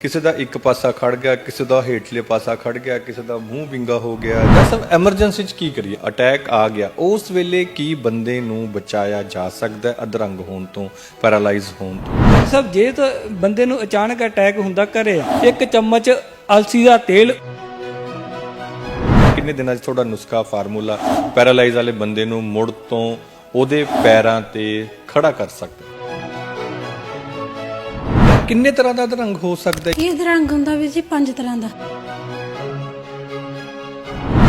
ਕਿਸੇ ਦਾ ਇੱਕ ਪਾਸਾ ਖੜ ਗਿਆ ਕਿਸੇ ਦਾ ਹੇਠਲੇ ਪਾਸਾ ਖੜ ਗਿਆ ਕਿਸੇ ਦਾ ਮੂੰਹ ਵਿੰਗਾ ਹੋ ਗਿਆ। ਜਾਂ ਸਭ ਐਮਰਜੈਂਸੀ 'ਚ ਕੀ ਕਰੀਏ? ਅਟੈਕ ਆ ਗਿਆ। ਉਸ ਵੇਲੇ ਕੀ ਬੰਦੇ ਨੂੰ ਬਚਾਇਆ ਜਾ ਸਕਦਾ ਅਧਰੰਗ ਹੋਣ ਤੋਂ ਪੈਰਾਲਾਈਜ਼ ਹੋਣ ਤੋਂ? ਸਭ ਜੇ ਤਾਂ ਬੰਦੇ ਨੂੰ ਅਚਾਨਕ ਅਟੈਕ ਹੁੰਦਾ ਘਰੇ ਇੱਕ ਚਮਚ ਅਲਸੀ ਦਾ ਤੇਲ। ਕਿੰਨੇ ਦਿਨਾਂ 'ਚ ਤੁਹਾਡਾ ਨੁਸਖਾ ਫਾਰਮੂਲਾ? ਪੈਰਾਲਾਈਜ਼ ਵਾਲੇ ਬੰਦੇ ਨੂੰ ਮੁੜ ਤੋਂ ਉਹਦੇ ਪੈਰਾਂ ਤੇ ਖੜਾ ਕਰ ਸਕਦਾ? ਕਿੰਨੇ ਤਰ੍ਹਾਂ ਦਾ ਅਧਰੰਗ ਹੋ ਸਕਦਾ ਹੈ? ਇਹ ਰੰਗ ਹੁੰਦਾ ਵੀ ਜੀ ਪੰਜ ਤਰ੍ਹਾਂ ਦਾ।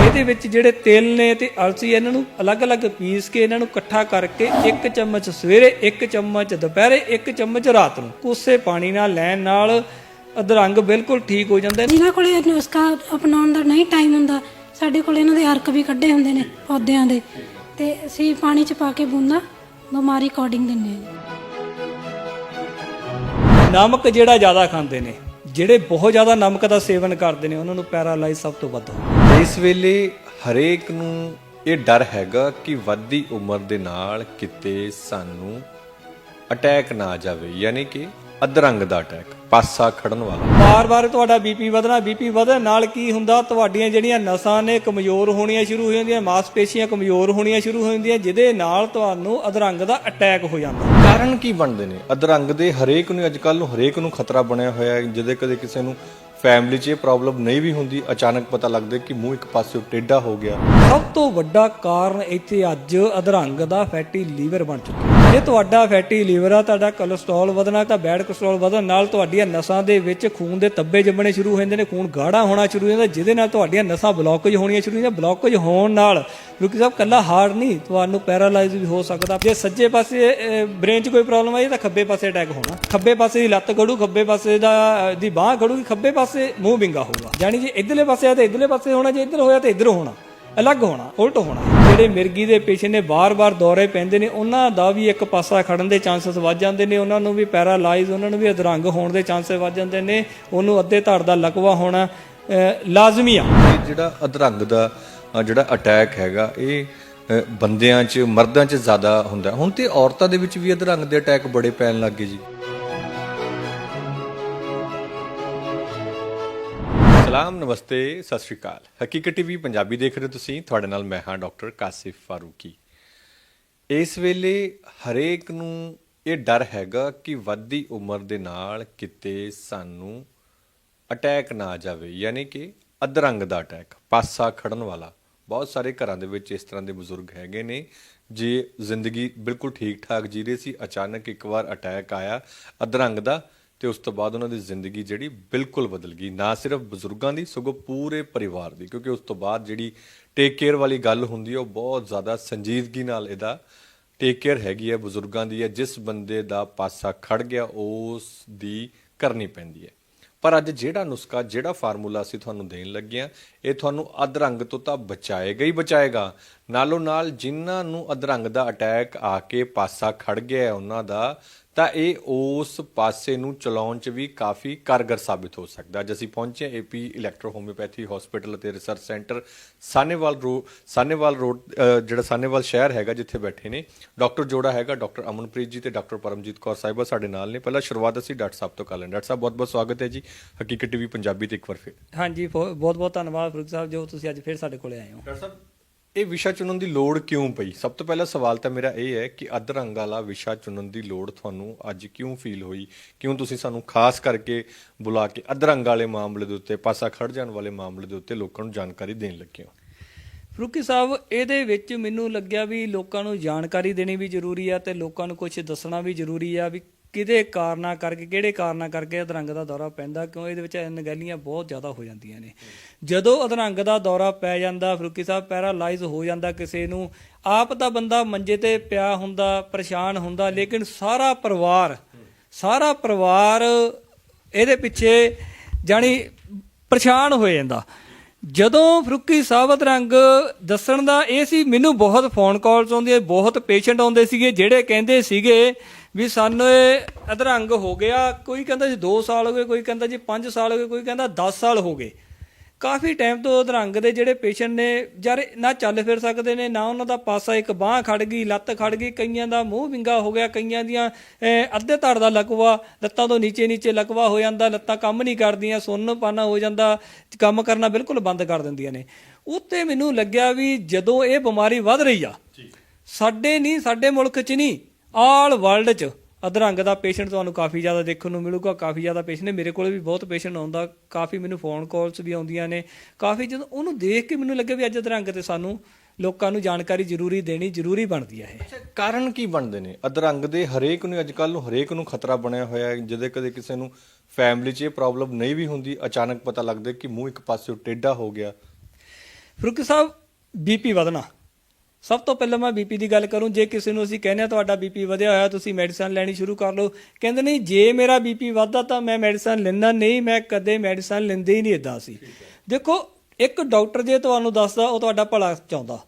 ਇਹਦੇ ਵਿੱਚ ਜਿਹੜੇ ਤਿਲ ਨੇ ਤੇ ਅਲਸੀ ਇਹਨਾਂ ਨੂੰ ਅਲੱਗ-ਅਲੱਗ ਪੀਸ ਕੇ ਇਹਨਾਂ ਨੂੰ ਇਕੱਠਾ ਕਰਕੇ ਇੱਕ ਚਮਚ ਸਵੇਰੇ ਇੱਕ ਚਮਚ ਦੁਪਹਿਰੇ ਇੱਕ ਚਮਚ ਰਾਤ ਨੂੰ ਕੋਸੇ ਪਾਣੀ ਨਾਲ ਲੈਣ ਨਾਲ ਅਧਰੰਗ ਬਿਲਕੁਲ ਠੀਕ ਹੋ ਜਾਂਦਾ ਹੈ। ਜਿਨ੍ਹਾਂ ਕੋਲੇ ਇਹ ਨੁਸਖਾ ਅਪਣਾਉਣ ਦਾ ਨਹੀਂ ਟਾਈਮ ਹੁੰਦਾ ਸਾਡੇ ਕੋਲ ਇਹਨਾਂ ਦੇ ਅਰਕ ਵੀ ਕੱਢੇ ਹੁੰਦੇ ਨੇ ਪੌਦਿਆਂ ਦੇ। ਤੇ ਅਸੀਂ ਪਾਣੀ ਚ ਪਾ ਕੇ ਬੂੰਦਾ ਬਿਮਾਰੀ ਅਕੋਰਡਿੰਗ ਦਿੰਦੇ ਹਾਂ। ਨਮਕ ਜਿਹੜਾ ਜ਼ਿਆਦਾ ਖਾਂਦੇ ਨੇ, ਜਿਹੜੇ ਬਹੁਤ ਜ਼ਿਆਦਾ ਨਮਕ ਦਾ ਸੇਵਨ ਕਰਦੇ ਨੇ, ਉਹਨਾਂ ਨੂੰ ਪੈਰਾਲਾਈਜ਼ ਸਭ ਤੋਂ ਵੱਧ ਇਸ ਵੇਲੇ ਹਰੇਕ ਨੂੰ ਇਹ ਡਰ ਹੈਗਾ ਕਿ ਵੱਧਦੀ ਉਮਰ ਦੇ ਨਾਲ ਕਿਤੇ ਸਾਨੂੰ ਅਟੈਕ ਨਾ ਆ ਜਾਵੇ, ਯਾਨੀ ਕਿ ਅਧਰੰਗ ਦਾ ਅਟੈਕ ਪਾਸਾ ਖੜਨ ਵਾਲਾ। ਬਾਰ-ਬਾਰ ਤੁਹਾਡਾ ਬੀਪੀ ਵਧਣਾ ਬੀਪੀ ਵਧਣ ਨਾਲ ਕੀ ਹੁੰਦਾ ਤੁਹਾਡੀਆਂ ਜਿਹੜੀਆਂ ਨਸਾਂ ਨੇ ਕਮਜ਼ੋਰ ਹੋਣੀਆਂ ਸ਼ੁਰੂ ਹੋ ਜਾਂਦੀਆਂ ਮਾਸਪੇਸ਼ੀਆਂ ਕਮਜ਼ੋਰ ਹੋਣੀਆਂ ਸ਼ੁਰੂ ਹੋ ਜਾਂਦੀਆਂ ਜਿਹਦੇ ਨਾਲ ਤੁਹਾਨੂੰ ਅਧਰੰਗ ਦਾ ਅਟੈਕ ਹੋ ਜਾਂਦਾ। ਕਾਰਨ ਕੀ ਬਣਦੇ ਨੇ? ਅਧਰੰਗ ਦੇ ਹਰੇਕ ਨੂੰ ਅੱਜਕੱਲ ਨੂੰ ਹਰੇਕ ਨੂੰ ਖਤਰਾ ਬਣਿਆ ਹੋਇਆ ਹੈ ਜਿਹਦੇ ਕਦੇ ਕਿਸੇ ਨੂੰ ਫੈਮਿਲੀ 'ਚ ਇਹ ਪ੍ਰੋਬਲਮ ਨਹੀਂ ਵੀ ਹੁੰਦੀ ਅਚਾਨਕ ਪਤਾ ਲੱਗਦਾ ਕਿ ਮੂੰਹ ਇੱਕ ਪਾਸੇ ਟੇਢਾ ਹੋ ਗਿਆ। ਸਭ ਤੋਂ ਵੱਡਾ ਕਾਰਨ ਇੱਥੇ ਅੱਜ ਅਧਰੰਗ ਦਾ ਫੈਟੀ ਲੀਵਰ ਬਣ ਚੁੱਕਿਆ। ਜੇ ਤੁਹਾਡਾ ਫੈਟੀ ਲੀਵਰ ਆ, ਤੁਹਾਡਾ ਕੋਲੇਸਟ੍ਰੋਲ ਵਧਣਾ, ਤਾਂ ਬੈਡ ਕੋਲੇਸਟ੍ਰੋਲ ਵਧਣ ਨਾਲ ਤੁਹਾਡੀਆਂ ਨਸਾਂ ਦੇ ਵਿੱਚ ਖੂਨ ਦੇ ਤੱਬੇ ਜੰਮਣੇ ਸ਼ੁਰੂ ਹੋ ਜਾਂਦੇ ਨੇ, ਖੂਨ ਗਾੜਾ ਹੋਣਾ ਸ਼ੁਰੂ ਹੋ ਜਾਂਦਾ, ਜਿਹਦੇ ਨਾਲ ਤੁਹਾਡੀਆਂ ਨਸਾਂ ਬਲੌਕੇਜ ਹੋਣੀਆਂ ਸ਼ੁਰੂ ਹੋ ਜਾਂਦੀਆਂ। ਬਲੌਕੇਜ ਹੋਣ ਨਾਲ, ਕਿਉਂਕਿ ਸਾਹਿਬ ਕੱਲਾ ਹਾਰਟ ਨਹੀਂ, ਤੁਹਾਨੂੰ ਪੈਰਾਲਾਈਜ਼ ਵੀ ਹੋ ਸਕਦਾ। ਜੇ ਸੱਜੇ ਪਾਸੇ ਬ੍ਰੇਨ 'ਚ ਕੋਈ ਪ੍ਰੋਬਲਮ ਆਈ, ਤਾਂ ਖੱਬੇ ਪਾਸੇ ਅਟੈਕ ਹੋਣਾ। ਖੱਬੇ ਪਾਸੇ ਦੀ ਲੱਤ ਖੜੂ, ਖੱਬੇ ਪਾਸੇ ਦਾ ਦੀ ਬਾਹ ਖੜੂਗੀ ਖੱਬੇ ਪਾਸੇ ਮੂੰਹ ਬਿੰਗਾ ਹੋਊਗਾ। ਯਾਨੀ ਜੇ ਇਧਰਲੇ ਪਾਸੇ ਆ, ਤਾਂ ਇਧਰਲੇ ਪਾਸੇ ਹੋਣਾ, ਜੇ ਇਧਰ ਹੋਇਆ, ਤਾਂ ਇਧਰ ਹੋਣਾ। ਅਲੱਗ ਹੋਣਾ, ਉਲਟ ਹੋਣਾ। ਜਿਹੜੇ ਮਿਰਗੀ ਦੇ ਪੇਸ਼ੈਂਟ ਨੇ ਬਾਰ-ਬਾਰ ਦੌਰੇ ਪੈਂਦੇ ਨੇ, ਉਹਨਾਂ ਦਾ ਵੀ ਇੱਕ ਪਾਸਾ ਖੜਨ ਦੇ ਚਾਂਸਸ ਵੱਧ ਜਾਂਦੇ ਨੇ। ਉਹਨਾਂ ਨੂੰ ਵੀ ਪੈਰਾਲਾਈਜ਼, ਉਹਨਾਂ ਨੂੰ ਵੀ ਅਧਰੰਗ ਹੋਣ ਦੇ ਚਾਂਸਸ ਵੱਧ ਜਾਂਦੇ ਨੇ। ਉਹਨੂੰ ਅੱਧੇ ਧੜ ਦਾ ਲਕਵਾ ਹੋਣਾ ਲਾਜ਼ਮੀ ਆ। ਜਿਹੜਾ ਅਧਰੰਗ ਦਾ ਜਿਹੜਾ ਅਟੈਕ ਹੈਗਾ, ਇਹ ਬੰਦਿਆਂ 'ਚ, ਮਰਦਾਂ 'ਚ ਜ਼ਿਆਦਾ ਹੁੰਦਾ। ਹੁਣ ਤੇ ਔਰਤਾਂ ਦੇ ਵਿੱਚ ਵੀ ਅਧਰੰਗ ਦੇ ਅਟੈਕ ਬੜੇ ਪੈਣ ਲੱਗੇ ਜੀ। ਸਲਾਮ, ਨਮਸਤੇ, ਸਤਿ ਸ਼੍ਰੀ ਅਕਾਲ। ਹਕੀਕਤ ਟੀਵੀ ਪੰਜਾਬੀ ਦੇਖ ਰਹੇ ਹੋ ਤੁਸੀਂ। ਤੁਹਾਡੇ ਨਾਲ ਮੈਂ ਹਾਂ ਡਾਕਟਰ ਕਾਸਿਫ ਫਾਰੂਕੀ। ਇਸ ਵੇਲੇ ਹਰੇਕ ਨੂੰ ਇਹ ਡਰ ਹੈਗਾ ਕਿ ਵੱਧਦੀ ਉਮਰ ਦੇ ਨਾਲ ਕਿਤੇ ਸਾਨੂੰ ਅਟੈਕ ਨਾ ਆ ਜਾਵੇ, ਯਾਨੀ ਕਿ ਅਧਰੰਗ ਦਾ ਅਟੈਕ, ਪਾਸਾ ਖੜਨ ਵਾਲਾ। ਬਹੁਤ ਸਾਰੇ ਘਰਾਂ ਦੇ ਵਿੱਚ ਇਸ ਤਰ੍ਹਾਂ ਦੇ ਬਜ਼ੁਰਗ ਹੈਗੇ ਨੇ। ਜੇ ਜ਼ਿੰਦਗੀ ਬਿਲਕੁਲ ਠੀਕ ਠਾਕ ਜੀ ਰਹੇ ਸੀ, ਅਚਾਨਕ ਇੱਕ ਵਾਰ ਅਟੈਕ ਆਇਆ, ਅਧਰੰਗ ਦਾ ਤੇ ਉਸ ਤੋਂ ਬਾਅਦ ਉਹਨਾਂ ਦੀ ਜ਼ਿੰਦਗੀ ਜਿਹੜੀ ਬਿਲਕੁਲ ਬਦਲ ਗਈ, ਨਾ ਸਿਰਫ ਬਜ਼ੁਰਗਾਂ ਦੀ, ਸਗੋਂ ਪੂਰੇ ਪਰਿਵਾਰ ਦੀ, ਕਿਉਂਕਿ ਉਸ ਤੋਂ ਬਾਅਦ ਜਿਹੜੀ ਟੇਕ ਕੇਅਰ ਵਾਲੀ ਗੱਲ ਹੁੰਦੀ ਹੈ, ਉਹ ਬਹੁਤ ਜ਼ਿਆਦਾ ਸੰਜੀਦਗੀ ਨਾਲ ਇਹਦਾ ਟੇਕ ਕੇਅਰ ਹੈਗੀ ਹੈ, ਬਜ਼ੁਰਗਾਂ ਦੀ ਹੈ, ਜਿਸ ਬੰਦੇ ਦਾ ਪਾਸਾ ਖੜ ਗਿਆ, ਉਸ ਦੀ ਕਰਨੀ ਪੈਂਦੀ ਹੈ। ਪਰ ਅੱਜ ਜਿਹੜਾ ਨੁਸਖਾ, ਜਿਹੜਾ ਫਾਰਮੂਲਾ ਅਸੀਂ ਤੁਹਾਨੂੰ ਦੇਣ ਲੱਗੇ ਹਾਂ, ਇਹ ਤੁਹਾਨੂੰ ਅਧਰੰਗ ਤੋਂ ਤਾਂ ਬਚਾਏਗਾ ਹੀ ਬਚਾਏਗਾ। ਨਾਲੋਂ ਨਾਲ ਜਿਨ੍ਹਾਂ ਨੂੰ ਅਧਰੰਗ ਦਾ ਅਟੈਕ ਆ ਕੇ ਪਾਸਾ ਖੜ ਗਿਆ ਉਹਨਾਂ ਦਾ ਤਾਂ ਇਹ ਉਸ ਪਾਸੇ ਨੂੰ ਚਲਾਉਣ 'ਚ ਵੀ ਕਾਫੀ ਕਾਰਗਰ ਸਾਬਿਤ ਹੋ ਸਕਦਾ। ਅੱਜ ਅਸੀਂ ਪਹੁੰਚੇ ਏਪੀ ਇਲੈਕਟ੍ਰੋ ਹੋਮਿਓਪੈਥੀ ਹਸਪੀਟਲ ਅਤੇ research centre Sahnewal road Sahnewal road ਜਿਹੜਾ ਸਾਨੇਵਾਲ ਸ਼ਹਿਰ ਹੈਗਾ ਜਿੱਥੇ ਬੈਠੇ ਨੇ। ਡਾਕਟਰ ਜੋੜਾ ਹੈਗਾ ਡਾਕਟਰ ਅਮਨਪ੍ਰੀਤ ਜੀ ਤੇ ਡਾਕਟਰ ਪਰਮਜੀਤ ਕੌਰ ਸਾਹਿਬਾ ਸਾਡੇ ਨਾਲ ਨੇ। ਪਹਿਲਾਂ ਸ਼ੁਰੂਆਤ ਅਸੀਂ ਡਾਕਟਰ ਸਾਹਿਬ ਤੋਂ ਕਰ ਲੈਂਦੇ ਡਾਕਟਰ ਸਾਹਿਬ ਬਹੁਤ ਬਹੁਤ ਸਵਾਗਤ ਹੈ ਜੀ। ਹਕੀਕਤ ਟੀਵੀ ਪੰਜਾਬੀ ਤੇ ਇੱਕ ਵਾਰ ਫਿਰ। ਹਾਂਜੀ ਬਹੁਤ ਬਹੁਤ ਧੰਨਵਾਦ ਫਰੂਕ ਸਾਹਿਬ ਜੋ ਤੁਸੀਂ ਅੱਜ ਫਿਰ ਸਾਡੇ ਕੋਲੇ ਆਏ ਹੋ। ਡਾਕਟਰ ਸਾਹਿਬ ਇਹ ਵਿਸ਼ਾ ਚੁਣਨ ਦੀ ਲੋੜ ਕਿਉਂ ਪਈ? ਸਭ ਤੋਂ ਪਹਿਲਾ ਸਵਾਲ ਤਾਂ ਮੇਰਾ ਇਹ ਹੈ ਕਿ ਅਧਰੰਗ ਵਾਲਾ ਵਿਸ਼ਾ ਚੁਣਨ ਦੀ ਲੋੜ ਤੁਹਾਨੂੰ ਅੱਜ ਕਿਉਂ ਫੀਲ ਹੋਈ? ਕਿਉਂ ਤੁਸੀਂ ਸਾਨੂੰ ਖਾਸ ਕਰਕੇ ਬੁਲਾ ਕੇ ਅਧਰੰਗ ਵਾਲੇ ਮਾਮਲੇ ਦੇ ਉੱਤੇ, ਪਾਸਾ ਖੜ ਜਾਣ ਵਾਲੇ ਮਾਮਲੇ ਦੇ ਉੱਤੇ ਲੋਕਾਂ ਨੂੰ ਜਾਣਕਾਰੀ ਦੇਣ ਲੱਗੇ ਹੋ? ਫਰੂਕੀ ਸਾਹਿਬ, ਇਹਦੇ ਵਿੱਚ ਮੈਨੂੰ ਲੱਗਿਆ ਵੀ ਲੋਕਾਂ ਨੂੰ ਜਾਣਕਾਰੀ ਦੇਣੀ ਵੀ ਜ਼ਰੂਰੀ ਆ ਤੇ ਲੋਕਾਂ ਨੂੰ ਕੁਝ ਦੱਸਣਾ ਵੀ ਜ਼ਰੂਰੀ ਆ ਵੀ ਕਿਹਦੇ ਕਾਰਨਾਂ ਕਰਕੇ, ਕਿਹੜੇ ਕਾਰਨਾਂ ਕਰਕੇ ਅਧਰੰਗ ਦਾ ਦੌਰਾ ਪੈਂਦਾ, ਕਿਉਂ ਇਹਦੇ ਵਿੱਚ ਅਣਗਹਿਲੀਆਂ ਬਹੁਤ ਜ਼ਿਆਦਾ ਹੋ ਜਾਂਦੀਆਂ ਨੇ। ਜਦੋਂ ਅਧਰੰਗ ਦਾ ਦੌਰਾ ਪੈ ਜਾਂਦਾ, ਫਰੂਕੀ ਸਾਹਿਬ ਪੈਰਾਲਾਈਜ਼ ਹੋ ਜਾਂਦਾ ਕਿਸੇ ਨੂੰ, ਆਪ ਤਾਂ ਬੰਦਾ ਮੰਜੇ ਤੇ ਪਿਆ ਹੁੰਦਾ, ਪਰੇਸ਼ਾਨ ਹੁੰਦਾ, ਲੇਕਿਨ ਸਾਰਾ ਪਰਿਵਾਰ ਸਾਰਾ ਪਰਿਵਾਰ ਇਹਦੇ ਪਿੱਛੇ ਜਾਣੀ ਪਰੇਸ਼ਾਨ ਹੋ ਜਾਂਦਾ। ਜਦੋਂ ਫਰੂਕੀ ਸਾਹਿਬਤ ਰੰਗ ਦੱਸਣ ਦਾ, ਇਹ ਸੀ ਮੈਨੂੰ ਬਹੁਤ ਫੋਨ ਕਾਲਸ ਆਉਂਦੇ, ਬਹੁਤ ਪੇਸ਼ੈਂਟ ਆਉਂਦੇ ਸੀਗੇ, ਜਿਹੜੇ ਕਹਿੰਦੇ ਸੀਗੇ ਵੀ ਸਾਨੂੰ ਇਹ ਅਧਰੰਗ ਹੋ ਗਿਆ। ਕੋਈ ਕਹਿੰਦਾ ਜੀ 2 ਸਾਲ ਹੋ ਗਏ ਕੋਈ ਕਹਿੰਦਾ ਜੀ 5 ਸਾਲ ਹੋ ਗਏ ਕੋਈ ਕਹਿੰਦਾ 10 ਸਾਲ ਹੋ ਗਏ। ਕਾਫੀ ਟਾਈਮ ਤੋਂ ਅਧਰੰਗ ਦੇ ਜਿਹੜੇ ਪੇਸ਼ੈਂਟ ਨੇ ਯਾਰ ਨਾ ਚੱਲ ਫਿਰ ਸਕਦੇ ਨੇ ਨਾ ਉਹਨਾਂ ਦਾ ਪਾਸਾ ਇੱਕ ਬਾਹ ਖੜ ਗਈ ਲੱਤ ਖੜ ਗਈ ਕਈਆਂ ਦਾ ਮੂੰਹ ਵਿੰਗਾ ਹੋ ਗਿਆ ਕਈਆਂ ਦੀਆਂ ਅੱਧੇ ਧੜ ਦਾ ਲਕਵਾ ਲੱਤਾਂ ਤੋਂ ਨੀਚੇ ਨੀਚੇ ਲਕਵਾ ਹੋ ਜਾਂਦਾ ਲੱਤਾਂ ਕੰਮ ਨਹੀਂ ਕਰਦੀਆਂ ਸੁੰਨ ਪਾਣਾ ਹੋ ਜਾਂਦਾ ਕੰਮ ਕਰਨਾ ਬਿਲਕੁਲ ਬੰਦ ਕਰ ਦਿੰਦੀਆਂ ਨੇ। ਉੱਤੇ ਮੈਨੂੰ ਲੱਗਿਆ ਵੀ ਜਦੋਂ ਇਹ ਬਿਮਾਰੀ ਵੱਧ ਰਹੀ ਆ ਸਾਡੇ ਨਹੀਂ ਸਾਡੇ ਮੁਲਕ 'ਚ ਨਹੀਂ ਆਲ ਵਰਲਡ 'ਚ ਅਧਰੰਗ ਦਾ ਪੇਸ਼ੈਂਟ ਤੁਹਾਨੂੰ ਕਾਫੀ ਜ਼ਿਆਦਾ ਦੇਖਣ ਨੂੰ ਮਿਲੂਗਾ ਕਾਫੀ ਜ਼ਿਆਦਾ ਪੇਸ਼ੈਂਟ ਨੇ। ਮੇਰੇ ਕੋਲ ਵੀ ਬਹੁਤ ਪੇਸ਼ੈਂਟ ਆਉਂਦਾ ਕਾਫੀ ਮੈਨੂੰ ਫੋਨ ਕਾਲਸ ਵੀ ਆਉਂਦੀਆਂ ਨੇ। ਕਾਫੀ ਜਦੋਂ ਉਹਨੂੰ ਦੇਖ ਕੇ ਮੈਨੂੰ ਲੱਗਿਆ ਵੀ ਅੱਜ ਅਧਰੰਗ ਤੇ ਸਾਨੂੰ ਲੋਕਾਂ ਨੂੰ ਜਾਣਕਾਰੀ ਜ਼ਰੂਰੀ ਦੇਣੀ ਜ਼ਰੂਰੀ ਬਣਦੀ ਹੈ ਇਹ। ਕਾਰਨ ਕੀ ਬਣਦੇ ਨੇ? ਅਧਰੰਗ ਦੇ ਹਰੇਕ ਨੂੰ ਅੱਜ ਕੱਲ ਨੂੰ ਹਰੇਕ ਨੂੰ ਖਤਰਾ ਬਣਿਆ ਹੋਇਆ ਹੈ। ਜਦੇ ਕਦੇ ਕਿਸੇ ਨੂੰ ਫੈਮਿਲੀ 'ਚ ਇਹ ਪ੍ਰੋਬਲਮ ਨਹੀਂ ਵੀ ਹੁੰਦੀ ਅਚਾਨਕ ਪਤਾ ਲੱਗਦਾ ਕਿ ਮੂੰਹ ਇੱਕ ਪਾਸੇ ਟੇਢਾ ਹੋ ਗਿਆ। ਫਰੂਕੀ ਸਾਹਿਬ ਬੀਪੀ ਵਧਣਾ। ਸਭ ਤੋਂ ਪਹਿਲਾਂ ਮੈਂ ਬੀਪੀ ਦੀ ਗੱਲ ਕਰੂੰ ਜੇ ਕਿਸੇ ਨੂੰ ਅਸੀਂ ਕਹਿੰਦੇ ਆ ਤੁਹਾਡਾ ਬੀਪੀ ਵਧਿਆ ਹੋਇਆ ਤੁਸੀਂ ਮੈਡੀਸਨ ਲੈਣੀ ਸ਼ੁਰੂ ਕਰ ਲਓ। ਕਹਿੰਦੇ ਨਹੀਂ ਜੇ ਮੇਰਾ ਬੀਪੀ ਵੱਧਦਾ ਤਾਂ ਮੈਂ ਮੈਡੀਸਨ ਲੈਣਾ ਨਹੀਂ ਮੈਂ ਕਦੇ ਮੈਡੀਸਨ ਲੈਂਦੇ ਹੀ ਨਹੀਂ ਇਦਾਂ ਸੀ ਦੇਖੋ ਇੱਕ ਡਾਕਟਰ ਜੇ ਤੁਹਾਨੂੰ ਦੱਸਦਾ ਉਹ ਤੁਹਾਡਾ ਭਲਾ ਚਾਹੁੰਦਾ।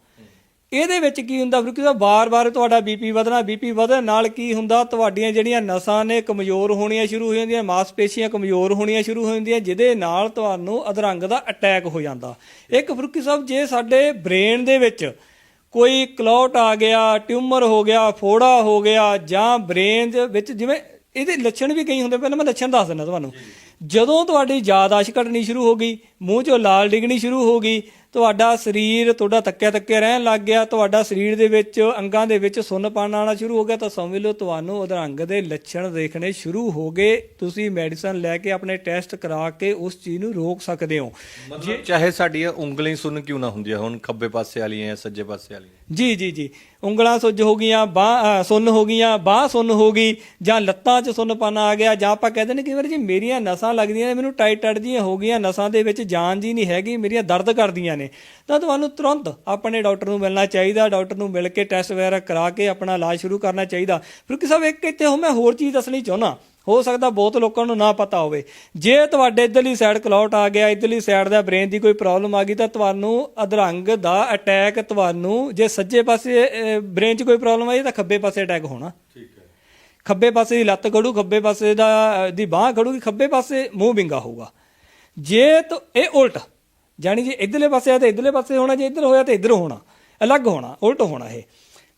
ਇਹਦੇ ਵਿੱਚ ਕੀ ਹੁੰਦਾ ਫਰੂਕੀ ਸਾਹਿਬ ਬਾਰ-ਬਾਰ ਤੁਹਾਡਾ ਬੀਪੀ ਵਧਣਾ ਬੀਪੀ ਵਧਣ ਨਾਲ ਕੀ ਹੁੰਦਾ ਤੁਹਾਡੀਆਂ ਜਿਹੜੀਆਂ ਨਸਾਂ ਨੇ ਕਮਜ਼ੋਰ ਹੋਣੀਆਂ ਸ਼ੁਰੂ ਹੋ ਜਾਂਦੀਆਂ ਮਾਸਪੇਸ਼ੀਆਂ ਕਮਜ਼ੋਰ ਹੋਣੀਆਂ ਸ਼ੁਰੂ ਹੋ ਜਾਂਦੀਆਂ ਜਿਹਦੇ ਨਾਲ ਤੁਹਾਨੂੰ ਅਧਰੰਗ ਦਾ ਅਟੈਕ ਹੋ ਜਾਂਦਾ। ਇੱਕ ਫਰੂਕੀ ਸਾਹਿਬ ਜੇ ਸਾਡੇ ਬ੍ਰੇਨ ਦੇ ਵਿੱਚ ਕੋਈ ਕਲੌਟ ਆ ਗਿਆ ਟਿਊਮਰ ਹੋ ਗਿਆ ਫੋੜਾ ਹੋ ਗਿਆ ਜਾਂ ਬ੍ਰੇਨ ਦੇ ਵਿੱਚ ਜਿਵੇਂ ਇਹਦੇ ਲੱਛਣ ਵੀ ਕਈ ਹੁੰਦੇ ਪਹਿਲਾਂ ਮੈਂ ਲੱਛਣ ਦੱਸ ਦਿੰਦਾ ਤੁਹਾਨੂੰ। ਜਦੋਂ ਤੁਹਾਡੀ ਯਾਦਾਸ਼ ਘਟਣੀ ਸ਼ੁਰੂ ਹੋ ਗਈ ਮੂੰਹ 'ਚੋਂ ਲਾਲ ਡਿੱਗਣੀ ਸ਼ੁਰੂ ਹੋ ਗਈ। ਤੁਹਾਡਾ ਸਰੀਰ ਤੁਹਾਡਾ ਤੱਕਿਆ ਤੱਕਿਆ ਰਹਿਣ ਲੱਗ ਗਿਆ। ਤੁਹਾਡਾ ਸਰੀਰ ਦੇ ਵਿੱਚ ਅੰਗਾਂ ਦੇ ਵਿੱਚ ਸੁੰਨਪਣ ਆਉਣਾ ਸ਼ੁਰੂ ਹੋ ਗਿਆ। ਤਾਂ ਸਮਝ ਲਓ ਤੁਹਾਨੂੰ ਅਧਰੰਗ ਦੇ ਲੱਛਣ ਦੇਖਣੇ ਸ਼ੁਰੂ ਹੋ ਗਏ। ਤੁਸੀਂ ਮੈਡੀਸਨ ਲੈ ਕੇ ਆਪਣੇ ਟੈਸਟ ਕਰਾ ਕੇ ਉਸ ਚੀਜ਼ ਨੂੰ ਰੋਕ ਸਕਦੇ ਹੋ। ਮਤਲਬ ਚਾਹੇ ਸਾਡੀਆਂ ਉਂਗਲਾਂ ਸੁੰਨ ਕਿਉਂ ਨਾ ਹੁੰਦੀਆਂ ਹੁਣ ਖੱਬੇ ਪਾਸੇ ਵਾਲੀਆਂ ਜਾਂ ਸੱਜੇ ਪਾਸੇ ਵਾਲੀਆਂ। ਜੀ ਜੀ ਜੀ। ਉਂਗਲਾਂ ਸੁੱਜ ਹੋ ਗਈਆਂ ਬਾਹ ਸੁੰਨ ਹੋ ਗਈਆਂ ਬਾਹ ਸੁੰਨ ਹੋ ਗਈ ਜਾਂ ਲੱਤਾਂ 'ਚ ਸੁੰਨਪਨ ਆ ਗਿਆ ਜਾਂ ਆਪਾਂ ਕਹਿੰਦੇ ਨੇ ਕਿ ਵਾਰ ਜੀ ਮੇਰੀਆਂ ਨਸਾਂ ਲੱਗਦੀਆਂ ਨੇ ਮੈਨੂੰ ਟਾਈਟ ਟਾਈਟ ਜੀਆਂ ਹੋ ਗਈਆਂ ਨਸਾਂ ਦੇ ਵਿੱਚ ਜਾਨ ਜੀ ਨਹੀਂ ਹੈਗੀ ਮੇਰੀਆਂ ਦਰਦ ਕਰਦੀਆਂ ਨੇ। ਤਾਂ ਤੁਹਾਨੂੰ ਤੁਰੰਤ ਆਪਣੇ ਡਾਕਟਰ ਨੂੰ ਮਿਲਣਾ ਚਾਹੀਦਾ ਡਾਕਟਰ ਨੂੰ ਮਿਲ ਕੇ ਟੈਸਟ ਵਗੈਰਾ ਕਰਾ ਕੇ ਆਪਣਾ ਇਲਾਜ ਸ਼ੁਰੂ ਕਰਨਾ ਚਾਹੀਦਾ। ਫਿਰ ਕਿ ਸਾਹਿਬ ਇੱਕ ਇੱਥੇ ਹੋ ਮੈਂ ਹੋਰ ਚੀਜ਼ ਦੱਸਣੀ ਚਾਹੁੰਦਾ। ਹੋ ਸਕਦਾ ਬਹੁਤ ਲੋਕਾਂ ਨੂੰ ਨਾ ਪਤਾ ਹੋਵੇ। ਜੇ ਤੁਹਾਡੇ ਇਧਰਲੀ ਸਾਈਡ ਕਲੌਟ ਆ ਗਿਆ ਇਧਰਲੀ ਸਾਈਡ ਦਾ ਬ੍ਰੇਨ ਦੀ ਕੋਈ ਪ੍ਰੋਬਲਮ ਆ ਗਈ ਤਾਂ ਤੁਹਾਨੂੰ ਅਧਰੰਗ ਦਾ ਅਟੈਕ ਤੁਹਾਨੂੰ ਜੇ ਸੱਜੇ ਪਾਸੇ ਬ੍ਰੇਨ 'ਚ ਕੋਈ ਪ੍ਰੋਬਲਮ ਆਈ ਤਾਂ ਖੱਬੇ ਪਾਸੇ ਅਟੈਕ ਹੋਣਾ। ਠੀਕ ਹੈ। ਖੱਬੇ ਪਾਸੇ ਦੀ ਲੱਤ ਖੜੂ ਖੱਬੇ ਪਾਸੇ ਦਾ ਦੀ ਬਾਹ ਖੜੂਗੀ ਖੱਬੇ ਪਾਸੇ ਮੂੰਹ ਵਿੰਗਾ ਹੋਊਗਾ। ਜੇ ਤਾਂ, ਇਹ ਉਲਟ ਜਾਨੀ ਜੇ ਇਧਰਲੇ ਪਾਸੇ ਆ ਤਾਂ ਇਧਰਲੇ ਪਾਸੇ ਹੋਣਾ, ਜੇ ਇਧਰ ਹੋਇਆ ਤਾਂ ਇਧਰ ਹੋਣਾ, ਅਲੱਗ ਹੋਣਾ, ਉਲਟ ਹੋਣਾ ਇਹ।